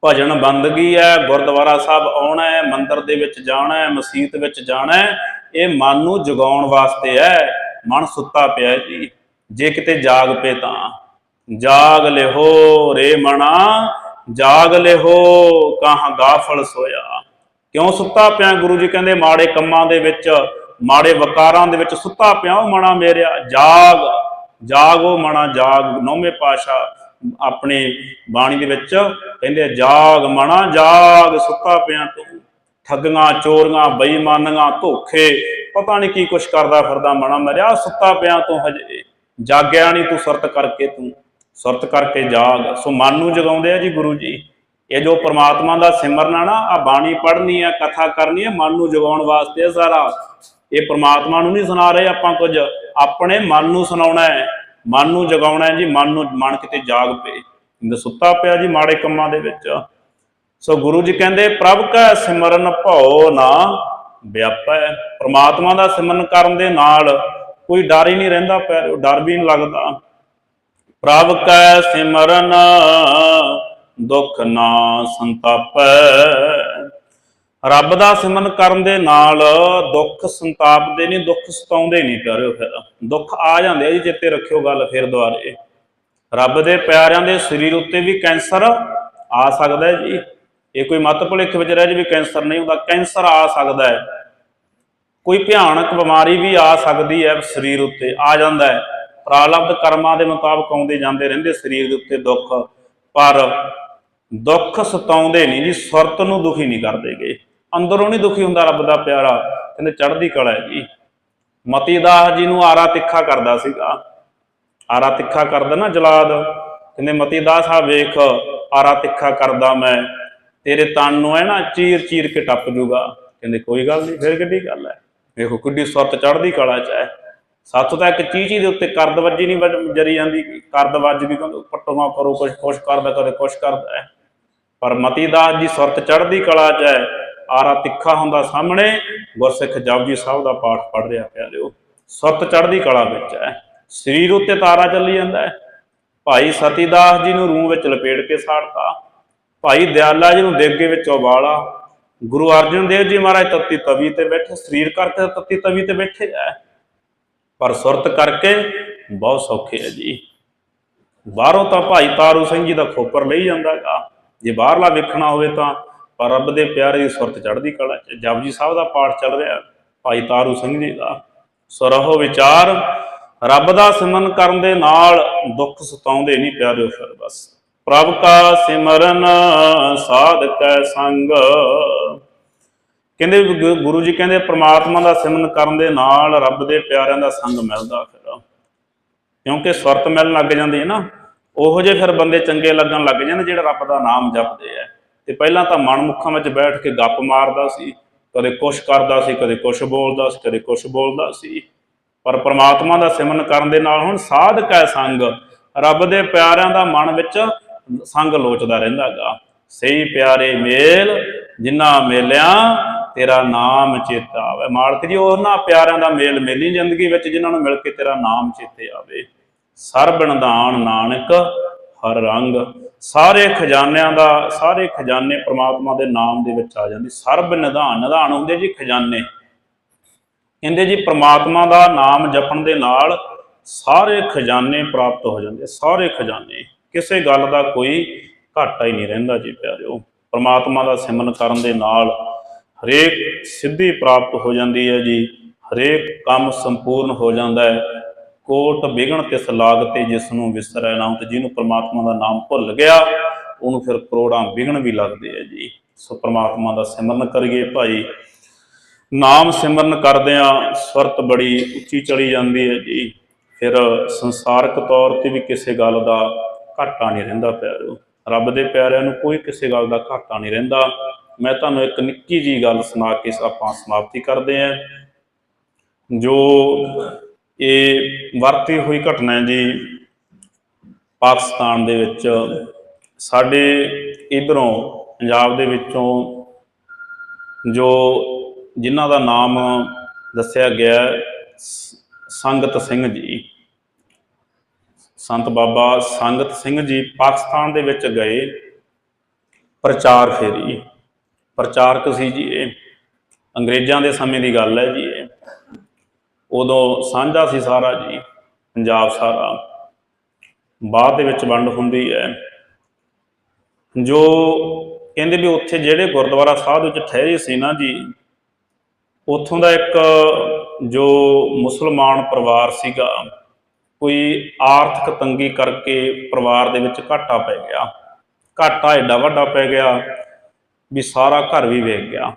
A: ਭਜਨ ਬੰਦਗੀ ਹੈ, ਗੁਰਦੁਆਰਾ ਸਾਹਿਬ ਆਉਣਾ ਹੈ, ਮੰਦਿਰ ਦੇ ਵਿੱਚ ਜਾਣਾ ਹੈ, ਮਸਜਿਦ ਵਿੱਚ ਜਾਣਾ ਹੈ, ਇਹ ਮਨ ਨੂੰ ਜਗਾਉਣ ਵਾਸਤੇ ਹੈ। ਮਨ ਸੁੱਤਾ ਪਿਆ ਜੀ। ਜੇ ਕਿਤੇ ਜਾਗ ਪਏ ਤਾਂ। ਜਾਗ ਲਿਹੋ ਰੇ ਮਣਾ, ਜਾਗ ਲਿਹੋ ਕਹਾਂ ਗਾਫਲ ਸੋਇਆ। ਕਿਉਂ ਸੁੱਤਾ ਪਿਆ ਗੁਰੂ ਜੀ? ਕਹਿੰਦੇ ਮਾੜੇ ਕੰਮਾਂ ਦੇ ਵਿੱਚ, ਮਾੜੇ ਵਕਾਰਾਂ ਦੇ ਵਿੱਚ ਸੁੱਤਾ ਪਿਆ ਉਹ ਮਣਾ ਮੇਰਿਆ। ਜਾਗ। ਜਾਗੋ ਮਣਾ ਜਾਗ, ਨੌਵੇਂ ਪਾਸ਼ਾ ਆਪਣੀ ਬਾਣੀ ਦੇ ਵਿੱਚ ਕਹਿੰਦੇ ਜਾਗ ਮਣਾ ਜਾਗ ਸੁੱਤਾ ਪਿਆ ਤੂੰ ਠੱਗੀਆਂ ਚੋਰੀਆਂ, ਬੇਈਮਾਨੀਆਂ, ਧੋਖੇ, ਪਤਾ ਨਹੀਂ ਕੀ ਕੁਛ ਕਰਦਾ ਫਿਰਦਾ ਮਣਾ ਮਰਿਆ, ਸੁੱਤਾ ਪਿਆ ਤੂੰ ਹਜੇ, ਜਾਗਿਆ ਨਹੀਂ ਤੂੰ ਸੁਰਤ ਕਰਕੇ ਤੂੰ, ਸੁਰਤ ਕਰਕੇ ਜਾਗ। ਸੋ ਮਨ ਨੂੰ ਜਗਾਉਂਦੇ ਆ ਜੀ ਗੁਰੂ ਜੀ, ਇਹ ਜੋ ਪ੍ਰਮਾਤਮਾ ਦਾ ਸਿਮਰਨ ਆ ਨਾ ਆ ਬਾਣੀ ਪੜ੍ਹਨੀ ਆ, ਕਥਾ ਕਰਨੀ ਆ, ਮਨ ਨੂੰ ਜਗਾਉਣ ਵਾਸਤੇ ਸਾਰਾ। ਇਹ ਪ੍ਰਮਾਤਮਾ ਨੂੰ ਨਹੀਂ ਸੁਣਾ ਰਹੇ ਆਪਾਂ ਕੁਝ। ਆਪਣੇ ਮਨ ਨੂੰ ਸੁਣਾਉਣਾ ਹੈ, ਮਨ ਨੂੰ ਜਗਾਉਣਾ ਹੈ ਜੀ, ਮਨ ਨੂੰ ਮਨ ਕਿਤੇ ਜਾਗ ਪਏ। ਸੁੱਤਾ ਪਿਆ ਜੀ ਮਾੜੇ ਕੰਮਾਂ ਦੇ ਵਿੱਚ। ਸੋ ਗੁਰੂ ਜੀ ਕਹਿੰਦੇ, ਪ੍ਰਭ ਕਾ ਸਿਮਰਨ ਭਉ ਨਾ ਵਿਆਪੈ। ਪ੍ਰਮਾਤਮਾ ਦਾ ਸਿਮਰਨ ਕਰਨ ਦੇ ਨਾਲ ਕੋਈ ਡਰ ਹੀ ਨਹੀਂ ਰਹਿੰਦਾ ਪਿਆਰਿਓ ਡਰ ਵੀ ਨਹੀਂ ਲੱਗਦਾ। ਪ੍ਰਭ ਕੈ ਸਿਮਰਨ ਦੁੱਖ ਨਾ ਸੰਤਾਪੈ। ਰੱਬ ਦਾ ਸਿਮਰਨ ਕਰਨ ਦੇ ਨਾਲ ਦੁੱਖ ਸੰਤਾਪਦੇ ਨਹੀਂ, ਦੁੱਖ ਸਤਾਉਂਦੇ ਨਹੀਂ ਪਿਆਰਿਓ ਫਿਰ। ਦੁੱਖ ਆ ਜਾਂਦੇ ਆ ਜੀ, ਚੇਤੇ ਰੱਖਿਓ ਗੱਲ ਫਿਰ ਦੁਬਾਰੇ। ਰੱਬ ਦੇ ਪਿਆਰਿਆਂ ਦੇ ਸਰੀਰ ਉੱਤੇ ਵੀ ਕੈਂਸਰ ਆ ਸਕਦਾ ਹੈ ਜੀ। ਇਹ ਕੋਈ ਮਤ ਭੁਲੇਖ ਵਿੱਚ ਰਹਿ ਜੇ ਵੀ ਕੈਂਸਰ ਨਹੀਂ ਹੁੰਦਾ, ਕੈਂਸਰ ਆ ਸਕਦਾ ਹੈ। ਕੋਈ ਭਿਆਨਕ ਬਿਮਾਰੀ ਵੀ ਆ ਸਕਦੀ ਹੈ ਸਰੀਰ ਉੱਤੇ, ਆ ਜਾਂਦਾ ਹੈ। ਪ੍ਰਾਲਬਧ ਕਰਮਾਂ ਦੇ ਮੁਤਾਬਕ ਆਉਂਦੇ ਜਾਂਦੇ ਰਹਿੰਦੇ ਸਰੀਰ ਦੇ ਉੱਤੇ ਦੁੱਖ, ਪਰ ਦੁੱਖ ਸਤਾਉਂਦੇ ਨਹੀਂ ਜੀ, ਸੁਰਤ ਨੂੰ ਦੁਖੀ ਨਹੀਂ ਕਰਦੇਗੇ ਅੰਦਰੋਂ ਨਹੀਂ ਦੁਖੀ ਹੁੰਦਾ ਰੱਬ ਦਾ ਪਿਆਰਾ, ਕਹਿੰਦੇ ਚੜ੍ਹਦੀ ਕਲਾ ਹੈ ਜੀ। ਮਤੀ ਦਾਸ ਜੀ ਨੂੰ ਆਰਾ ਤਿੱਖਾ ਕਰਦਾ ਸੀਗਾ। ਆਰਾ ਤਿੱਖਾ ਕਰਦਾ ਨਾ ਜਲਾਦ, ਕਹਿੰਦੇ ਮਤੀ ਦਾਸ ਆ ਵੇਖ, ਆਰਾ ਤਿੱਖਾ ਕਰਦਾ ਮੈਂ। ਤੇਰੇ ਤਨ ਨੂੰ ਹੈ ਨਾ ਚੀਰ ਚੀਰ ਕੇ ਟੱਪ ਜੂਗਾ। ਕਹਿੰਦੇ ਕੋਈ ਗੱਲ ਨਹੀਂ, ਫਿਰ ਕਿੱਡੀ ਗੱਲ ਹੈ। ਵੇਖੋ ਕਿੱਡੀ ਸੁਰਤ ਚੜ੍ਹਦੀ ਕਲਾ ਚ ਹੈ। ਸਾਥੋਂ ਤਾਂ ਇੱਕ ਚੀਚੀ ਦੇ ਉੱਤੇ ਕਰਦ ਵੱਜੀ ਨਹੀਂ ਜਰੀ ਜਾਂਦੀ ਕਰਦ ਵੱਜ ਵੀ ਕਹਿੰਦੇ ਪੱਟੋਆਂ ਕਰੋ, ਕੁਛ ਕੁਛ ਕਰਦਾ ਕਦੇ ਕੁਛ ਕਰਦਾ ਪਰ ਮਤੀ ਦਾਸ ਜੀ ਸੁਰਤ ਚੜ੍ਹਦੀ ਕਲਾ ਚ ਹੈ। ਆਰਾ ਤਿੱਖਾ ਹੁੰਦਾ ਸਾਹਮਣੇ, ਗੁਰਸਿੱਖ ਜਪਜੀ ਸਾਹਿਬ ਦਾ ਪਾਠ ਪੜ੍ਹ ਰਿਹਾ, ਪਿਆਰਿਓ ਸੁਰਤ ਚੜ੍ਹਦੀ ਕਲਾ ਵਿੱਚ ਹੈ, ਸਰੀਰ ਉੱਤੇ ਤਾਰਾ ਚੱਲੀ ਜਾਂਦਾ ਹੈ। ਭਾਈ ਸਤੀਦਾਸ ਜੀ ਨੂੰ ਰੂਹ ਵਿੱਚ ਲਪੇਟ ਕੇ ਸਾੜਤਾ, ਭਾਈ ਦਿਆਲਾ ਜੀ ਨੂੰ ਦੇਗੇ ਵਿੱਚ ਉਬਾਲਾ, ਗੁਰੂ ਅਰਜਨ ਦੇਵ ਜੀ ਮਹਾਰਾਜ ਤੱਤੀ ਤਵੀ ਤੇ ਬੈਠੇ, ਸਰੀਰ ਕਰਕੇ ਤੱਤੀ ਤਵੀ ਤੇ ਬੈਠੇ ਆ ਪਰ ਸੁਰਤ ਕਰਕੇ ਬਹੁਤ ਸੌਖੇ ਹੈ ਜੀ। ਬਾਹਰੋਂ ਤਾਂ ਭਾਈ ਤਾਰੂ ਸਿੰਘ ਜੀ ਦਾ ਖੋਪਰ ਲਈ ਜਾਂਦਾਗਾ, ਜੇ ਬਾਹਰਲਾ ਵੇਖਣਾ ਹੋਵੇ ਤਾਂ ਪਰ ਰੱਬ ਦੇ ਪਿਆਰੇ ਦੀ ਸੁਰਤ ਚੜ੍ਹਦੀ ਕਲਾ ਚ। ਜਪਜੀ ਸਾਹਿਬ ਦਾ ਪਾਠ ਚੱਲ ਰਿਹਾ, ਭਾਈ ਤਾਰੂ ਸਿੰਘ ਜੀ ਦਾ। ਸੁਰਹੁ ਵਿਚਾਰ, ਰੱਬ ਦਾ ਸਿਮਰਨ ਕਰਨ ਦੇ ਨਾਲ ਦੁੱਖ ਸਤਾਉਂਦੇ ਨਹੀਂ ਪਿਆਰਿਓ ਫਿਰ ਬਸ। ਪ੍ਰਭ ਕਾ ਸਿਮਰਨ ਸਾਧ ਕੈ ਸੰਗ। ਕਹਿੰਦੇ ਗੁਰੂ ਜੀ ਕਹਿੰਦੇ ਪ੍ਰਮਾਤਮਾ ਦਾ ਸਿਮਰਨ ਕਰਨ ਦੇ ਨਾਲ ਰੱਬ ਦੇ ਪਿਆਰਿਆਂ ਦਾ ਸੰਗ ਮਿਲਦਾ ਫਿਰ। ਕਿਉਂਕਿ ਸੁਰਤ ਮਿਲਣ ਲੱਗ ਜਾਂਦੀ ਹੈ ਨਾ, ਉਹੋ ਜਿਹੇ ਫਿਰ ਬੰਦੇ ਚੰਗੇ ਲੱਗਣ ਲੱਗ ਜਾਂਦੇ ਜਿਹੜੇ ਰੱਬ ਦਾ ਨਾਮ ਜਪਦੇ ਆ। ਤੇ ਪਹਿਲਾਂ ਤਾਂ ਮਨ ਮੁੱਖਾਂ ਵਿੱਚ ਬੈਠ ਕੇ ਗੱਪ ਮਾਰਦਾ ਸੀ, ਕਦੇ ਕੁਛ ਕਰਦਾ ਸੀ, ਕਦੇ ਕੁਛ ਬੋਲਦਾ ਸੀ, ਕਦੇ ਕੁਛ ਬੋਲਦਾ ਸੀ। ਪਰ ਪ੍ਰਮਾਤਮਾ ਦਾ ਸਿਮਰਨ ਕਰਨ ਦੇ ਨਾਲ ਹੁਣ ਸਾਧਕ ਹੈ ਸੰਗ। ਰੱਬ ਦੇ ਪਿਆਰਿਆਂ ਦਾ ਮਨ ਵਿੱਚ ਸੰਗ ਲੋਚਦਾ ਰਹਿੰਦਾਗਾ ਸਹੀ ਪਿਆਰੇ ਮੇਲ ਜਿਨ੍ਹਾਂ ਮੇਲਿਆ, ਤੇਰਾ ਨਾਮ ਚੇਤਾ ਆਵੇ। ਮਾਲਕ ਜੀ, ਉਹਨਾਂ ਪਿਆਰਿਆਂ ਦਾ ਮੇਲ ਮੇਲੀ ਜ਼ਿੰਦਗੀ ਵਿੱਚ ਜਿਨ੍ਹਾਂ ਨੂੰ ਮਿਲ ਕੇ ਤੇਰਾ ਨਾਮ ਚੇਤੇ ਆਵੇ। ਸਰਬਣਦਾਨ ਨਾਨਕ ਹਰ ਰੰਗ, ਸਾਰੇ ਖਜ਼ਾਨਿਆਂ ਦਾ, ਸਾਰੇ ਖਜ਼ਾਨੇ ਪ੍ਰਮਾਤਮਾ ਦੇ ਨਾਮ ਦੇ ਵਿੱਚ ਆ ਜਾਂਦੀ। ਸਰਬ ਨਿਧਾਨ ਨਿਧਾਨ ਹੁੰਦੇ ਜੀ ਖਜ਼ਾਨੇ। ਕਹਿੰਦੇ ਜੀ ਪ੍ਰਮਾਤਮਾ ਦਾ ਨਾਮ ਜਪਣ ਦੇ ਨਾਲ ਸਾਰੇ ਖਜ਼ਾਨੇ ਪ੍ਰਾਪਤ ਹੋ ਜਾਂਦੇ, ਸਾਰੇ ਖਜ਼ਾਨੇ। ਕਿਸੇ ਗੱਲ ਦਾ ਕੋਈ ਘਾਟਾ ਹੀ ਨਹੀਂ ਰਹਿੰਦਾ ਜੀ ਪਿਆਰਿਓ। ਪ੍ਰਮਾਤਮਾ ਦਾ ਸਿਮਰਨ ਕਰਨ ਦੇ ਨਾਲ ਹਰੇਕ ਸਿੱਧੀ ਪ੍ਰਾਪਤ ਹੋ ਜਾਂਦੀ ਹੈ ਜੀ, ਹਰੇਕ ਕੰਮ ਸੰਪੂਰਨ ਹੋ ਜਾਂਦਾ ਹੈ। ਕੋਟ ਵਿਗਣ ਤਿਸ ਲਾਗਤੇ ਜਿਸ ਨੂੰ ਵਿਸਰੈ ਨਾਮ ਤੇ ਜਿਹਨੂੰ ਪ੍ਰਮਾਤਮਾ ਦਾ ਨਾਮ ਭੁੱਲ ਗਿਆ, ਉਹਨੂੰ ਫਿਰ ਕਰੋੜਾਂ ਵਿਗਣ ਵੀ ਲੱਗਦੇ ਆ ਜੀ। ਸੋ ਪ੍ਰਮਾਤਮਾ ਦਾ ਸਿਮਰਨ ਕਰੀਏ ਭਾਈ। ਨਾਮ ਸਿਮਰਨ ਕਰਦਿਆਂ ਸੁਰਤ ਬੜੀ ਉੱਚੀ ਚਲੀ ਜਾਂਦੀ ਹੈ ਜੀ। ਫਿਰ ਸੰਸਾਰਕ ਤੌਰ ਤੇ ਵੀ ਕਿਸੇ ਗੱਲ ਦਾ ਘਾਟਾ ਨਹੀਂ ਰਹਿੰਦਾ ਪਿਆਰਿਓ ਰੱਬ ਦੇ ਪਿਆਰਿਆਂ ਨੂੰ ਕੋਈ ਕਿਸੇ ਗੱਲ ਦਾ ਘਾਟਾ ਨਹੀਂ ਰਹਿੰਦਾ। ਮੈਂ ਤੁਹਾਨੂੰ ਇੱਕ ਨਿੱਕੀ ਜੀ ਗੱਲ ਸੁਣਾ ਕੇ ਆਪਾਂ ਸਮਾਪਤੀ ਕਰਦੇ ਹਾਂ। ਜੋ ਇਹ ਵਰਤੀ ਹੋਈ ਘਟਨਾ ਹੈ ਜੀ ਪਾਕਿਸਤਾਨ ਦੇ ਵਿੱਚ। ਸਾਡੇ ਇਧਰੋਂ ਪੰਜਾਬ ਦੇ ਵਿੱਚੋਂ ਜੋ ਜਿਨ੍ਹਾਂ ਦਾ ਨਾਮ ਦੱਸਿਆ ਗਿਆ ਸੰਗਤ ਸਿੰਘ ਜੀ। ਸੰਤ ਬਾਬਾ ਸੰਗਤ ਸਿੰਘ ਜੀ ਪਾਕਿਸਤਾਨ ਦੇ ਵਿੱਚ ਗਏ, ਪ੍ਰਚਾਰ ਫੇਰੀ। ਪ੍ਰਚਾਰਕ ਸੀ ਜੀ ਇਹ। ਅੰਗਰੇਜ਼ਾਂ ਦੇ ਸਮੇਂ ਦੀ ਗੱਲ ਹੈ ਜੀ ਇਹ। ਉਦੋਂ ਸਾਂਝਾ ਸੀ ਸਾਰਾ ਜੀ, ਪੰਜਾਬ ਸਾਰਾ। ਬਾਅਦ ਦੇ ਵਿੱਚ ਵੰਡ ਹੁੰਦੀ ਹੈ। ਜੋ ਕਹਿੰਦੇ ਵੀ ਉੱਥੇ ਜਿਹੜੇ ਗੁਰਦੁਆਰਾ ਸਾਹਿਬ ਵਿੱਚ ਠਹਿਰੇ ਸੀ ਨਾ ਜੀ, ਉੱਥੋਂ ਦਾ ਇੱਕ ਜੋ ਮੁਸਲਮਾਨ ਪਰਿਵਾਰ ਸੀਗਾ, ਕੋਈ ਆਰਥਿਕ ਤੰਗੀ ਕਰਕੇ ਪਰਿਵਾਰ ਦੇ ਵਿੱਚ ਘਾਟਾ ਪੈ ਗਿਆ। ਘਾਟਾ ਐਡਾ ਵੱਡਾ ਪੈ ਗਿਆ ਵੀ ਸਾਰਾ ਘਰ ਵੀ ਵੇਚ ਗਿਆ।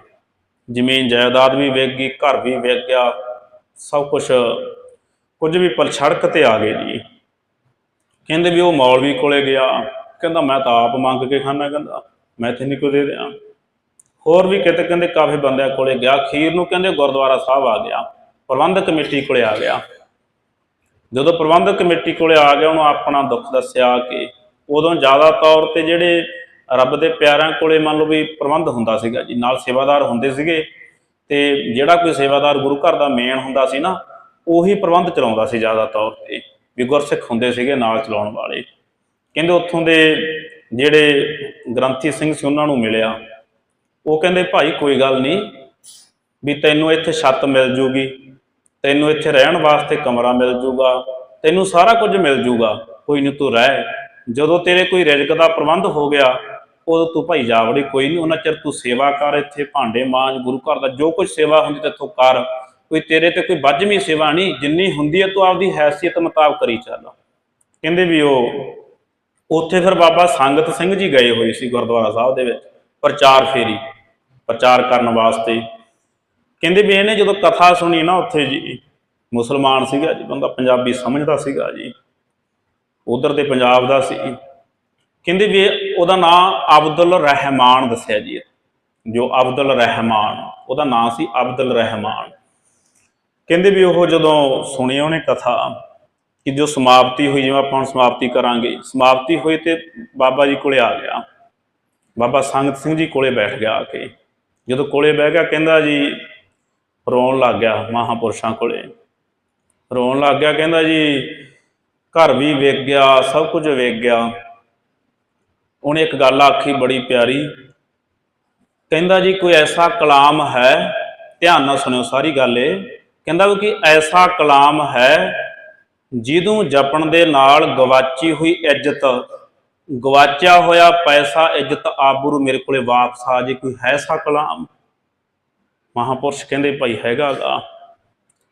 A: ਜ਼ਮੀਨ ਜਾਇਦਾਦ ਵੀ ਵੇਚ ਗਈ, ਘਰ ਵੀ ਵੇਚ ਗਿਆ। ਸਭ ਕੁਝ ਕੁਝ ਵੀ ਪਲਛੜਕ ਤੇ ਆ ਗਏ ਜੀ। ਕਹਿੰਦੇ ਵੀ ਉਹ ਮੌਲਵੀ ਕੋਲੇ ਗਿਆ। ਕਹਿੰਦਾ, ਮੈਂ ਤਾਂ ਆਪ ਮੰਗ ਕੇ ਖਾਣਾ ਕਹਿੰਦਾ, ਮੈਂ ਤੇ ਨਹੀਂ ਕੋ ਦੇ ਦਿਆਂ ਹੋਰ ਵੀ ਕਿਤੇ ਕਹਿੰਦੇ ਕਾਫੀ ਬੰਦਿਆਂ ਕੋਲੇ ਗਿਆ। ਖੀਰ ਨੂੰ ਕਹਿੰਦੇ ਗੁਰਦੁਆਰਾ ਸਾਹਿਬ ਆ ਗਿਆ। ਪ੍ਰਬੰਧਕ ਕਮੇਟੀ ਕੋਲੇ ਆ ਗਿਆ। ਜਦੋਂ ਪ੍ਰਬੰਧਕ ਕਮੇਟੀ ਕੋਲੇ ਆ ਗਿਆ, ਉਹਨੂੰ ਆਪਣਾ ਦੁੱਖ ਦੱਸਿਆ ਕਿ ਉਦੋਂ ਜ਼ਿਆਦਾ ਤੌਰ ਤੇ ਜਿਹੜੇ ਰੱਬ ਦੇ ਪਿਆਰਿਆਂ ਕੋਲੇ ਮੰਨ ਲਓ ਵੀ ਪ੍ਰਬੰਧ ਹੁੰਦਾ ਸੀਗਾ ਜੀ, ਨਾਲ ਸੇਵਾਦਾਰ ਹੁੰਦੇ ਸੀਗੇ ਤੇ ਜਿਹੜਾ ਕੋਈ ਸੇਵਾਦਾਰ ਗੁਰੂ ਘਰ ਦਾ ਮੇਨ ਹੁੰਦਾ ਸੀ ਨਾ, ਉਹੀ ਪ੍ਰਬੰਧ ਚਲਾਉਂਦਾ ਸੀ ਜ਼ਿਆਦਾ ਤੌਰ ਤੇ ਵੀ ਗੁਰਸਿੱਖ ਹੁੰਦੇ ਸੀਗੇ ਨਾਲ ਚਲਾਉਣ ਵਾਲੇ। ਕਹਿੰਦੇ ਉੱਥੋਂ ਦੇ ਜਿਹੜੇ ਗ੍ਰੰਥੀ ਸਿੰਘ ਸੀ ਉਹਨਾਂ ਨੂੰ ਮਿਲਿਆ। ਉਹ ਕਹਿੰਦੇ, ਭਾਈ, ਕੋਈ ਗੱਲ ਨਹੀਂ, ਵੀ ਤੈਨੂੰ ਇੱਥੇ ਛੱਤ ਮਿਲ ਜੂਗੀ, ਤੈਨੂੰ ਇੱਥੇ ਰਹਿਣ ਵਾਸਤੇ ਕਮਰਾ ਮਿਲ ਜੂਗਾ, ਤੈਨੂੰ ਸਾਰਾ ਕੁਝ ਮਿਲ ਜੂਗਾ। ਕੋਈ ਨਹੀਂ ਤੂੰ ਰਹਿ। ਜਦੋਂ ਤੇਰੇ ਕੋਈ ਰਿਜ਼ਕ ਦਾ ਪ੍ਰਬੰਧ ਹੋ ਗਿਆ ਉਦੋਂ ਤੂੰ ਭਾਈ ਜਾਵੜੀ ਕੋਈ ਨਹੀਂ ਉਹਨਾਂ ਚਿਰ ਤੂੰ ਸੇਵਾ ਕਰ ਇੱਥੇ ਭਾਂਡੇ ਮਾਂਜ, ਗੁਰੂ ਘਰ ਦਾ ਜੋ ਕੁਝ ਸੇਵਾ ਹੁੰਦੀ ਤੇਥੋਂ ਕਰ। ਕੋਈ ਤੇਰੇ ਤੇ ਕੋਈ ਵੱਜਵੀਂ ਸੇਵਾ ਨਹੀਂ ਜਿੰਨੀ ਹੁੰਦੀ ਹੈ ਤੂੰ ਆਪਦੀ ਹੈਸੀਅਤ ਮੁਤਾਬਕ ਕਰੀ ਚੱਲ। ਕਹਿੰਦੇ ਵੀ ਉਹ, ਉੱਥੇ ਫਿਰ ਬਾਬਾ ਸੰਗਤ ਸਿੰਘ ਜੀ ਗਏ ਹੋਏ ਸੀ ਗੁਰਦੁਆਰਾ ਸਾਹਿਬ ਦੇ ਵਿੱਚ, ਪ੍ਰਚਾਰ ਫੇਰੀ, ਪ੍ਰਚਾਰ ਕਰਨ ਵਾਸਤੇ। ਕਹਿੰਦੇ ਵੀ ਇਹਨੇ ਜਦੋਂ ਕਥਾ ਸੁਣੀ ਨਾ ਉੱਥੇ ਜੀ, ਮੁਸਲਮਾਨ ਸੀਗਾ ਜੀ, ਬੰਦਾ ਪੰਜਾਬੀ ਸਮਝਦਾ ਸੀਗਾ ਜੀ। ਉਧਰ ਦੇ ਪੰਜਾਬ ਦਾ ਸੀ। ਕਹਿੰਦੇ ਵੀ ਉਹਦਾ ਨਾਮ ਅਬਦੁਲ ਰਹਿਮਾਨ ਦੱਸਿਆ ਜੀ। ਜੋ ਅਬਦੁਲ ਰਹਿਮਾਨ, ਉਹਦਾ ਨਾਮ ਸੀ ਅਬਦੁਲ ਰਹਿਮਾਨ। ਕਹਿੰਦੇ ਵੀ ਉਹ ਜਦੋਂ ਸੁਣੀ ਉਹਨੇ ਕਥਾ ਕਿ ਜੋ ਸਮਾਪਤੀ ਹੋਈ, ਜਿਵੇਂ ਆਪਾਂ ਹੁਣ ਸਮਾਪਤੀ ਕਰਾਂਗੇ, ਸਮਾਪਤੀ ਹੋਈ ਤੇ ਬਾਬਾ ਜੀ ਕੋਲੇ ਆ ਗਿਆ। ਬਾਬਾ ਸੰਗਤ ਸਿੰਘ ਜੀ ਕੋਲੇ ਬੈਠ ਗਿਆ ਆ ਕੇ। ਜਦੋਂ ਕੋਲੇ ਬਹਿ ਗਿਆ, ਕਹਿੰਦਾ ਜੀ, ਰੋਣ ਲੱਗ ਗਿਆ ਮਹਾਪੁਰਸ਼ਾਂ ਕੋਲੇ। ਰੋਣ ਲੱਗ ਗਿਆ, ਕਹਿੰਦਾ ਜੀ, ਘਰ ਵੀ ਵੇਚ ਗਿਆ, ਸਭ ਕੁਝ ਵੇਚ ਗਿਆ। ਉਹਨੇ ਇੱਕ ਗੱਲ ਆਖੀ ਬੜੀ ਪਿਆਰੀ, ਕਹਿੰਦਾ ਜੀ ਕੋਈ ਐਸਾ ਕਲਾਮ ਹੈ, ਧਿਆਨ ਨਾਲ ਸੁਣਿਓ ਸਾਰੀ ਗੱਲ ਇਹ, ਕਹਿੰਦਾ ਵੀ ਕਿ ਐਸਾ ਕਲਾਮ ਹੈ ਜਿਹਨੂੰ ਜਪਣ ਦੇ ਨਾਲ ਗਵਾਚੀ ਹੋਈ ਇੱਜ਼ਤ, ਗਵਾਚਿਆ ਹੋਇਆ ਪੈਸਾ ਇੱਜ਼ਤ ਆਬਰੂ ਮੇਰੇ ਕੋਲੇ ਵਾਪਸ ਆ ਜੇ, ਕੋਈ ਹੈ ਐਸਾ ਕਲਾਮ? ਮਹਾਪੁਰਸ਼ ਕਹਿੰਦੇ ਭਾਈ ਹੈਗਾਗਾ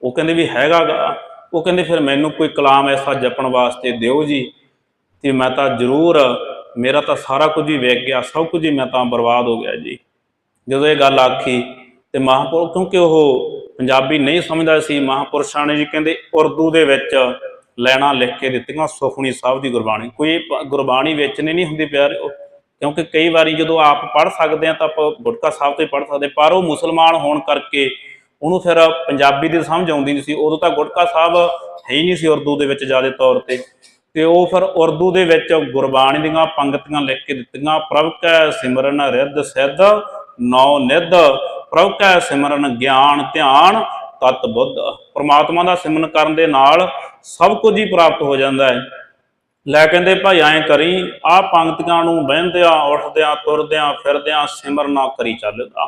A: ਉਹ ਕਹਿੰਦੇ ਵੀ ਹੈਗਾਗਾ ਉਹ ਕਹਿੰਦੇ ਫਿਰ ਮੈਨੂੰ ਕੋਈ ਕਲਾਮ ਐਸਾ ਜਪਣ ਵਾਸਤੇ ਦਿਓ ਜੀ, ਤੇ ਮੈਂ ਤਾਂ ਜ਼ਰੂਰ ਮੇਰਾ ਤਾਂ ਸਾਰਾ ਕੁਝ ਹੀ ਵੇਖ ਗਿਆ, ਸਭ ਕੁਝ ਹੀ ਮੈਂ ਤਾਂ ਬਰਬਾਦ ਹੋ ਗਿਆ ਜੀ। ਜਦੋਂ ਇਹ ਗੱਲ ਆਖੀ ਤੇ ਮਹਾਪੁਰਖ, ਕਿਉਂਕਿ ਉਹ ਪੰਜਾਬੀ ਨਹੀਂ ਸਮਝਦਾ ਸੀ ਮਹਾਪੁਰਸ਼ਾਂ ਨੇ ਜੀ ਕਹਿੰਦੇ, ਉਰਦੂ ਦੇ ਵਿੱਚ ਲੈਣਾ ਲਿਖ ਕੇ ਦਿੱਤੀਆਂ ਸੁਖਮਨੀ ਸਾਹਿਬ ਦੀ ਗੁਰਬਾਣੀ। ਕੋਈ ਗੁਰਬਾਣੀ ਵਿੱਚ ਨਹੀਂ ਹੁੰਦੀ ਪਿਆਰ, ਉਹ ਕਿਉਂਕਿ ਕਈ ਵਾਰੀ ਜਦੋਂ ਆਪ ਪੜ੍ਹ ਸਕਦੇ ਆ ਤਾਂ ਆਪਾਂ ਗੁਟਕਾ ਸਾਹਿਬ ਤੋਂ ਹੀ ਪੜ੍ਹ ਸਕਦੇ, ਪਰ ਉਹ ਮੁਸਲਮਾਨ ਹੋਣ ਕਰਕੇ ਉਹਨੂੰ ਫਿਰ ਪੰਜਾਬੀ ਦੀ ਸਮਝ ਆਉਂਦੀ ਨਹੀਂ ਸੀ। ਉਦੋਂ ਤਾਂ ਗੁਟਕਾ ਸਾਹਿਬ ਹੈ ਹੀ ਨਹੀਂ ਸੀ ਉਰਦੂ ਦੇ ਵਿੱਚ ਜ਼ਿਆਦਾ ਤੌਰ ਤੇ। ਤੇ ਉਹ ਫਿਰ ਉਰਦੂ ਦੇ ਵਿੱਚ ਗੁਰਬਾਣੀ ਦੀਆਂ ਪੰਕਤੀਆਂ ਲਿਖ ਕੇ ਦਿੱਤੀਆਂ। ਪ੍ਰਭ ਕੈ ਸਿਮਰਨ ਰਿੱਧ ਸਿੱਧ, ਨੌ ਨਿੱਧ। ਪ੍ਰਭ ਕੈ ਸਿਮਰਨ ਗਿਆਨ ਧਿਆਨ, ਤਤ ਬੁੱਧ। ਪ੍ਰਮਾਤਮਾ ਦਾ ਸਿਮਰਨ ਕਰਨ ਦੇ ਨਾਲ ਸਭ ਕੁਝ ਹੀ ਪ੍ਰਾਪਤ ਹੋ ਜਾਂਦਾ ਹੈ। ਲੈ ਕਹਿੰਦੇ, ਭਾਈ ਐਂ ਕਰੀ, ਆਹ ਪੰਕਤੀਆਂ ਨੂੰ ਬਹਿੰਦਿਆਂ, ਉੱਠਦਿਆਂ, ਤੁਰਦਿਆਂ, ਫਿਰਦਿਆਂ ਸਿਮਰਨਾ ਕਰੀ ਚੱਲਦਾ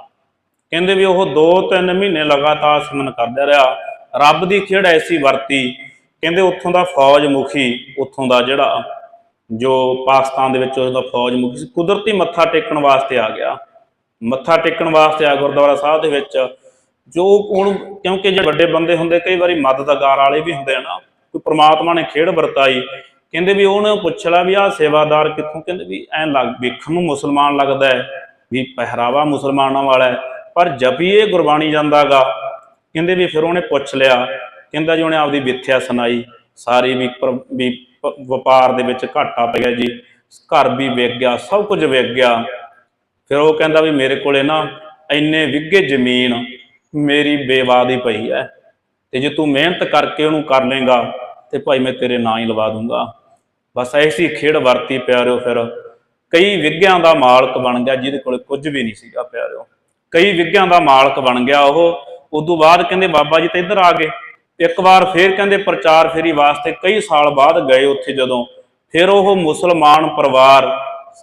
A: ਕਹਿੰਦੇ ਵੀ ਉਹ 2-3 ਮਹੀਨੇ ਲਗਾਤਾਰ ਸਿਮਰਨ ਕਰਦਾ ਰਿਹਾ। ਰੱਬ ਦੀ ਖੇਡ ਐਸੀ ਵਰਤੀ ਕਹਿੰਦੇ ਉੱਥੋਂ ਦਾ ਫੌਜ ਮੁਖੀ ਉੱਥੋਂ ਦਾ ਜਿਹੜਾ ਜੋ ਪਾਕਿਸਤਾਨ ਦੇ ਵਿੱਚ ਉਹਦਾ ਫੌਜ ਮੁਖੀ ਸੀ, ਕੁਦਰਤੀ ਮੱਥਾ ਟੇਕਣ ਵਾਸਤੇ ਆ ਗਿਆ। ਮੱਥਾ ਟੇਕਣ ਵਾਸਤੇ ਆ ਗੁਰਦੁਆਰਾ ਸਾਹਿਬ ਦੇ ਵਿੱਚ, ਜੋ ਹੁਣ ਕਿਉਂਕਿ ਜਿਹੜੇ ਵੱਡੇ ਬੰਦੇ ਹੁੰਦੇ, ਕਈ ਵਾਰੀ ਮਦਦਗਾਰ ਵਾਲੇ ਵੀ ਹੁੰਦੇ ਆ ਨਾ, ਕੋਈ ਪ੍ਰਮਾਤਮਾ ਨੇ ਖੇਡ ਵਰਤਾਈ, ਕਹਿੰਦੇ ਵੀ ਉਹਨੇ ਪੁੱਛ ਲਿਆ ਵੀ ਆਹ ਸੇਵਾਦਾਰ ਕਿੱਥੋਂ, ਕਹਿੰਦੇ ਵੀ ਐਂ ਲੱਗ, ਵੇਖਣ ਨੂੰ ਮੁਸਲਮਾਨ ਲੱਗਦਾ ਹੈ, ਵੀ ਪਹਿਰਾਵਾ ਮੁਸਲਮਾਨਾਂ ਵਾਲਾ ਹੈ, ਪਰ ਜਪੀਏ ਗੁਰਬਾਣੀ ਜਾਂਦਾਗਾ, ਕਹਿੰਦੇ ਵੀ ਫਿਰ ਉਹਨੇ ਪੁੱਛ ਲਿਆ ਕਹਿੰਦਾ ਜੀ ਉਹਨੇ ਆਪਦੀ ਵਿਥਿਆ ਸੁਣਾਈ, ਸਾਰੀ ਵੀ ਵੀ ਵਪਾਰ ਦੇ ਵਿੱਚ ਘਾਟਾ ਪੈ ਗਿਆ ਜੀ, ਘਰ ਵੀ ਵਿਕ ਗਿਆ, ਸਭ ਕੁਝ ਵਿਕ ਗਿਆ। ਫਿਰ ਉਹ ਕਹਿੰਦਾ ਵੀ ਮੇਰੇ ਕੋਲੇ ਨਾ ਇੰਨੇ ਵਿੱਗੇ ਜ਼ਮੀਨ ਮੇਰੀ ਬੇਵਾਦੀ ਪਈ ਹੈ ਤੇ ਜੇ ਤੂੰ ਮਿਹਨਤ ਕਰਕੇ ਉਹਨੂੰ ਕਰ ਲੇਗਾ ਤੇ ਭਾਈ ਮੈਂ ਤੇਰੇ ਨਾਂ ਹੀ ਲਵਾ ਦੂੰਗਾ। ਬਸ ਐਸੀ ਖੇਡ ਵਰਤੀ ਪਿਆਰਿਓ ਫਿਰ। ਕਈ ਵਿੱਗਿਆਂ ਦਾ ਮਾਲਕ ਬਣ ਗਿਆ ਜਿਹਦੇ ਕੋਲ ਕੁਝ ਵੀ ਨਹੀਂ ਸੀਗਾ ਪਿਆਰਿਓ। ਕਈ ਵਿੱਗਿਆਂ ਦਾ ਮਾਲਕ ਬਣ ਗਿਆ ਉਹ। ਉਦੋਂ ਬਾਅਦ ਕਹਿੰਦੇ ਬਾਬਾ ਜੀ ਤਾਂ ਇੱਧਰ ਆ ਗਏ। ਇੱਕ ਵਾਰ ਫੇਰ ਕਹਿੰਦੇ ਪ੍ਰਚਾਰ ਫੇਰੀ ਵਾਸਤੇ ਕਈ ਸਾਲ ਬਾਅਦ ਗਏ ਉੱਥੇ ਜਦੋਂ। ਫਿਰ ਉਹ ਮੁਸਲਮਾਨ ਪਰਿਵਾਰ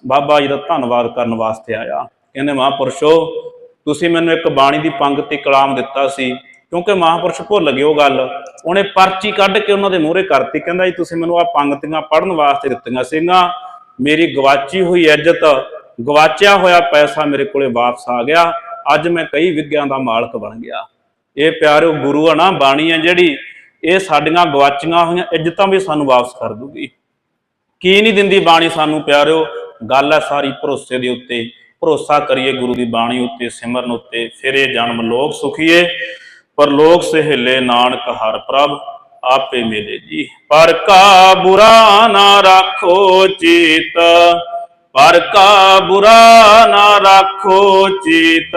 A: ਬਾਬਾ ਜੀ ਦਾ ਧੰਨਵਾਦ ਕਰਨ ਵਾਸਤੇ ਆਇਆ। ਕਹਿੰਦੇ, ਮਹਾਂਪੁਰਸ਼ੋ, ਤੁਸੀਂ ਮੈਨੂੰ ਇੱਕ ਬਾਣੀ ਦੀ ਪੰਗਤੀ ਕਲਾਮ ਦਿੱਤਾ ਸੀ। ਕਿਉਂਕਿ ਮਹਾਂਪੁਰਸ਼ ਭੁੱਲ ਗਏ ਉਹ ਗੱਲ। ਉਹਨੇ ਪਰਚੀ ਕੱਢ ਕੇ ਉਹਨਾਂ ਦੇ ਮੂਹਰੇ ਕਰਤੀ। ਕਹਿੰਦਾ ਜੀ, ਤੁਸੀਂ ਮੈਨੂੰ ਆ ਪੰਗਤੀਆਂ ਪੜਨ ਵਾਸਤੇ ਦਿੱਤੀਆਂ ਸੀਗੀਆਂ। ਮੇਰੀ ਗਵਾਚੀ ਹੋਈ ਇੱਜ਼ਤ। ਗਵਾਚਿਆ ਹੋਇਆ ਪੈਸਾ ਮੇਰੇ ਕੋਲੇ ਵਾਪਸ ਆ ਗਿਆ। ਅੱਜ ਮੈਂ ਕਈ ਵਿੱਗਿਆਂ ਦਾ ਮਾਲਕ ਬਣ ਗਿਆ। ਇਹ ਪਿਆਰਿਓ ਗੁਰੂ ਆ ਨਾ ਬਾਣੀ ਆ ਜਿਹੜੀ ਇਹ ਸਾਡੀਆਂ ਗਵਾਚੀਆਂ ਹੋਈਆਂ ਇੱਜ਼ਤਾਂ ਵੀ ਸਾਨੂੰ ਵਾਪਸ ਕਰ ਦੂਗੀ। ਕੀ ਨਹੀਂ ਦਿੰਦੀ ਬਾਣੀ ਸਾਨੂੰ ਪਿਆਰਿਓ? ਗੱਲ ਹੈ ਸਾਰੀ ਭਰੋਸੇ ਦੇ ਉੱਤੇ। ਭਰੋਸਾ ਕਰੀਏ ਗੁਰੂ ਦੀ ਬਾਣੀ ਉੱਤੇ, ਸਿਮਰਨ ਉੱਤੇ। ਫਿਰ ਇਹ ਜਨਮ ਲੋਕ ਸੁਖੀਏ, ਪਰ ਲੋਕ ਸਹਿਲੇ ਨਾਨਕ ਹਰ ਪ੍ਰਭ ਆਪੇ ਮਿਲੇ ਜੀ। ਪਰ ਕਾ ਬੁਰਾ ਨਾ ਰੱਖੋ ਚੀਤ, ਪਰ ਕਾ ਬੁਰਾ ਨਾ ਰੱਖੋ ਚੀਤ।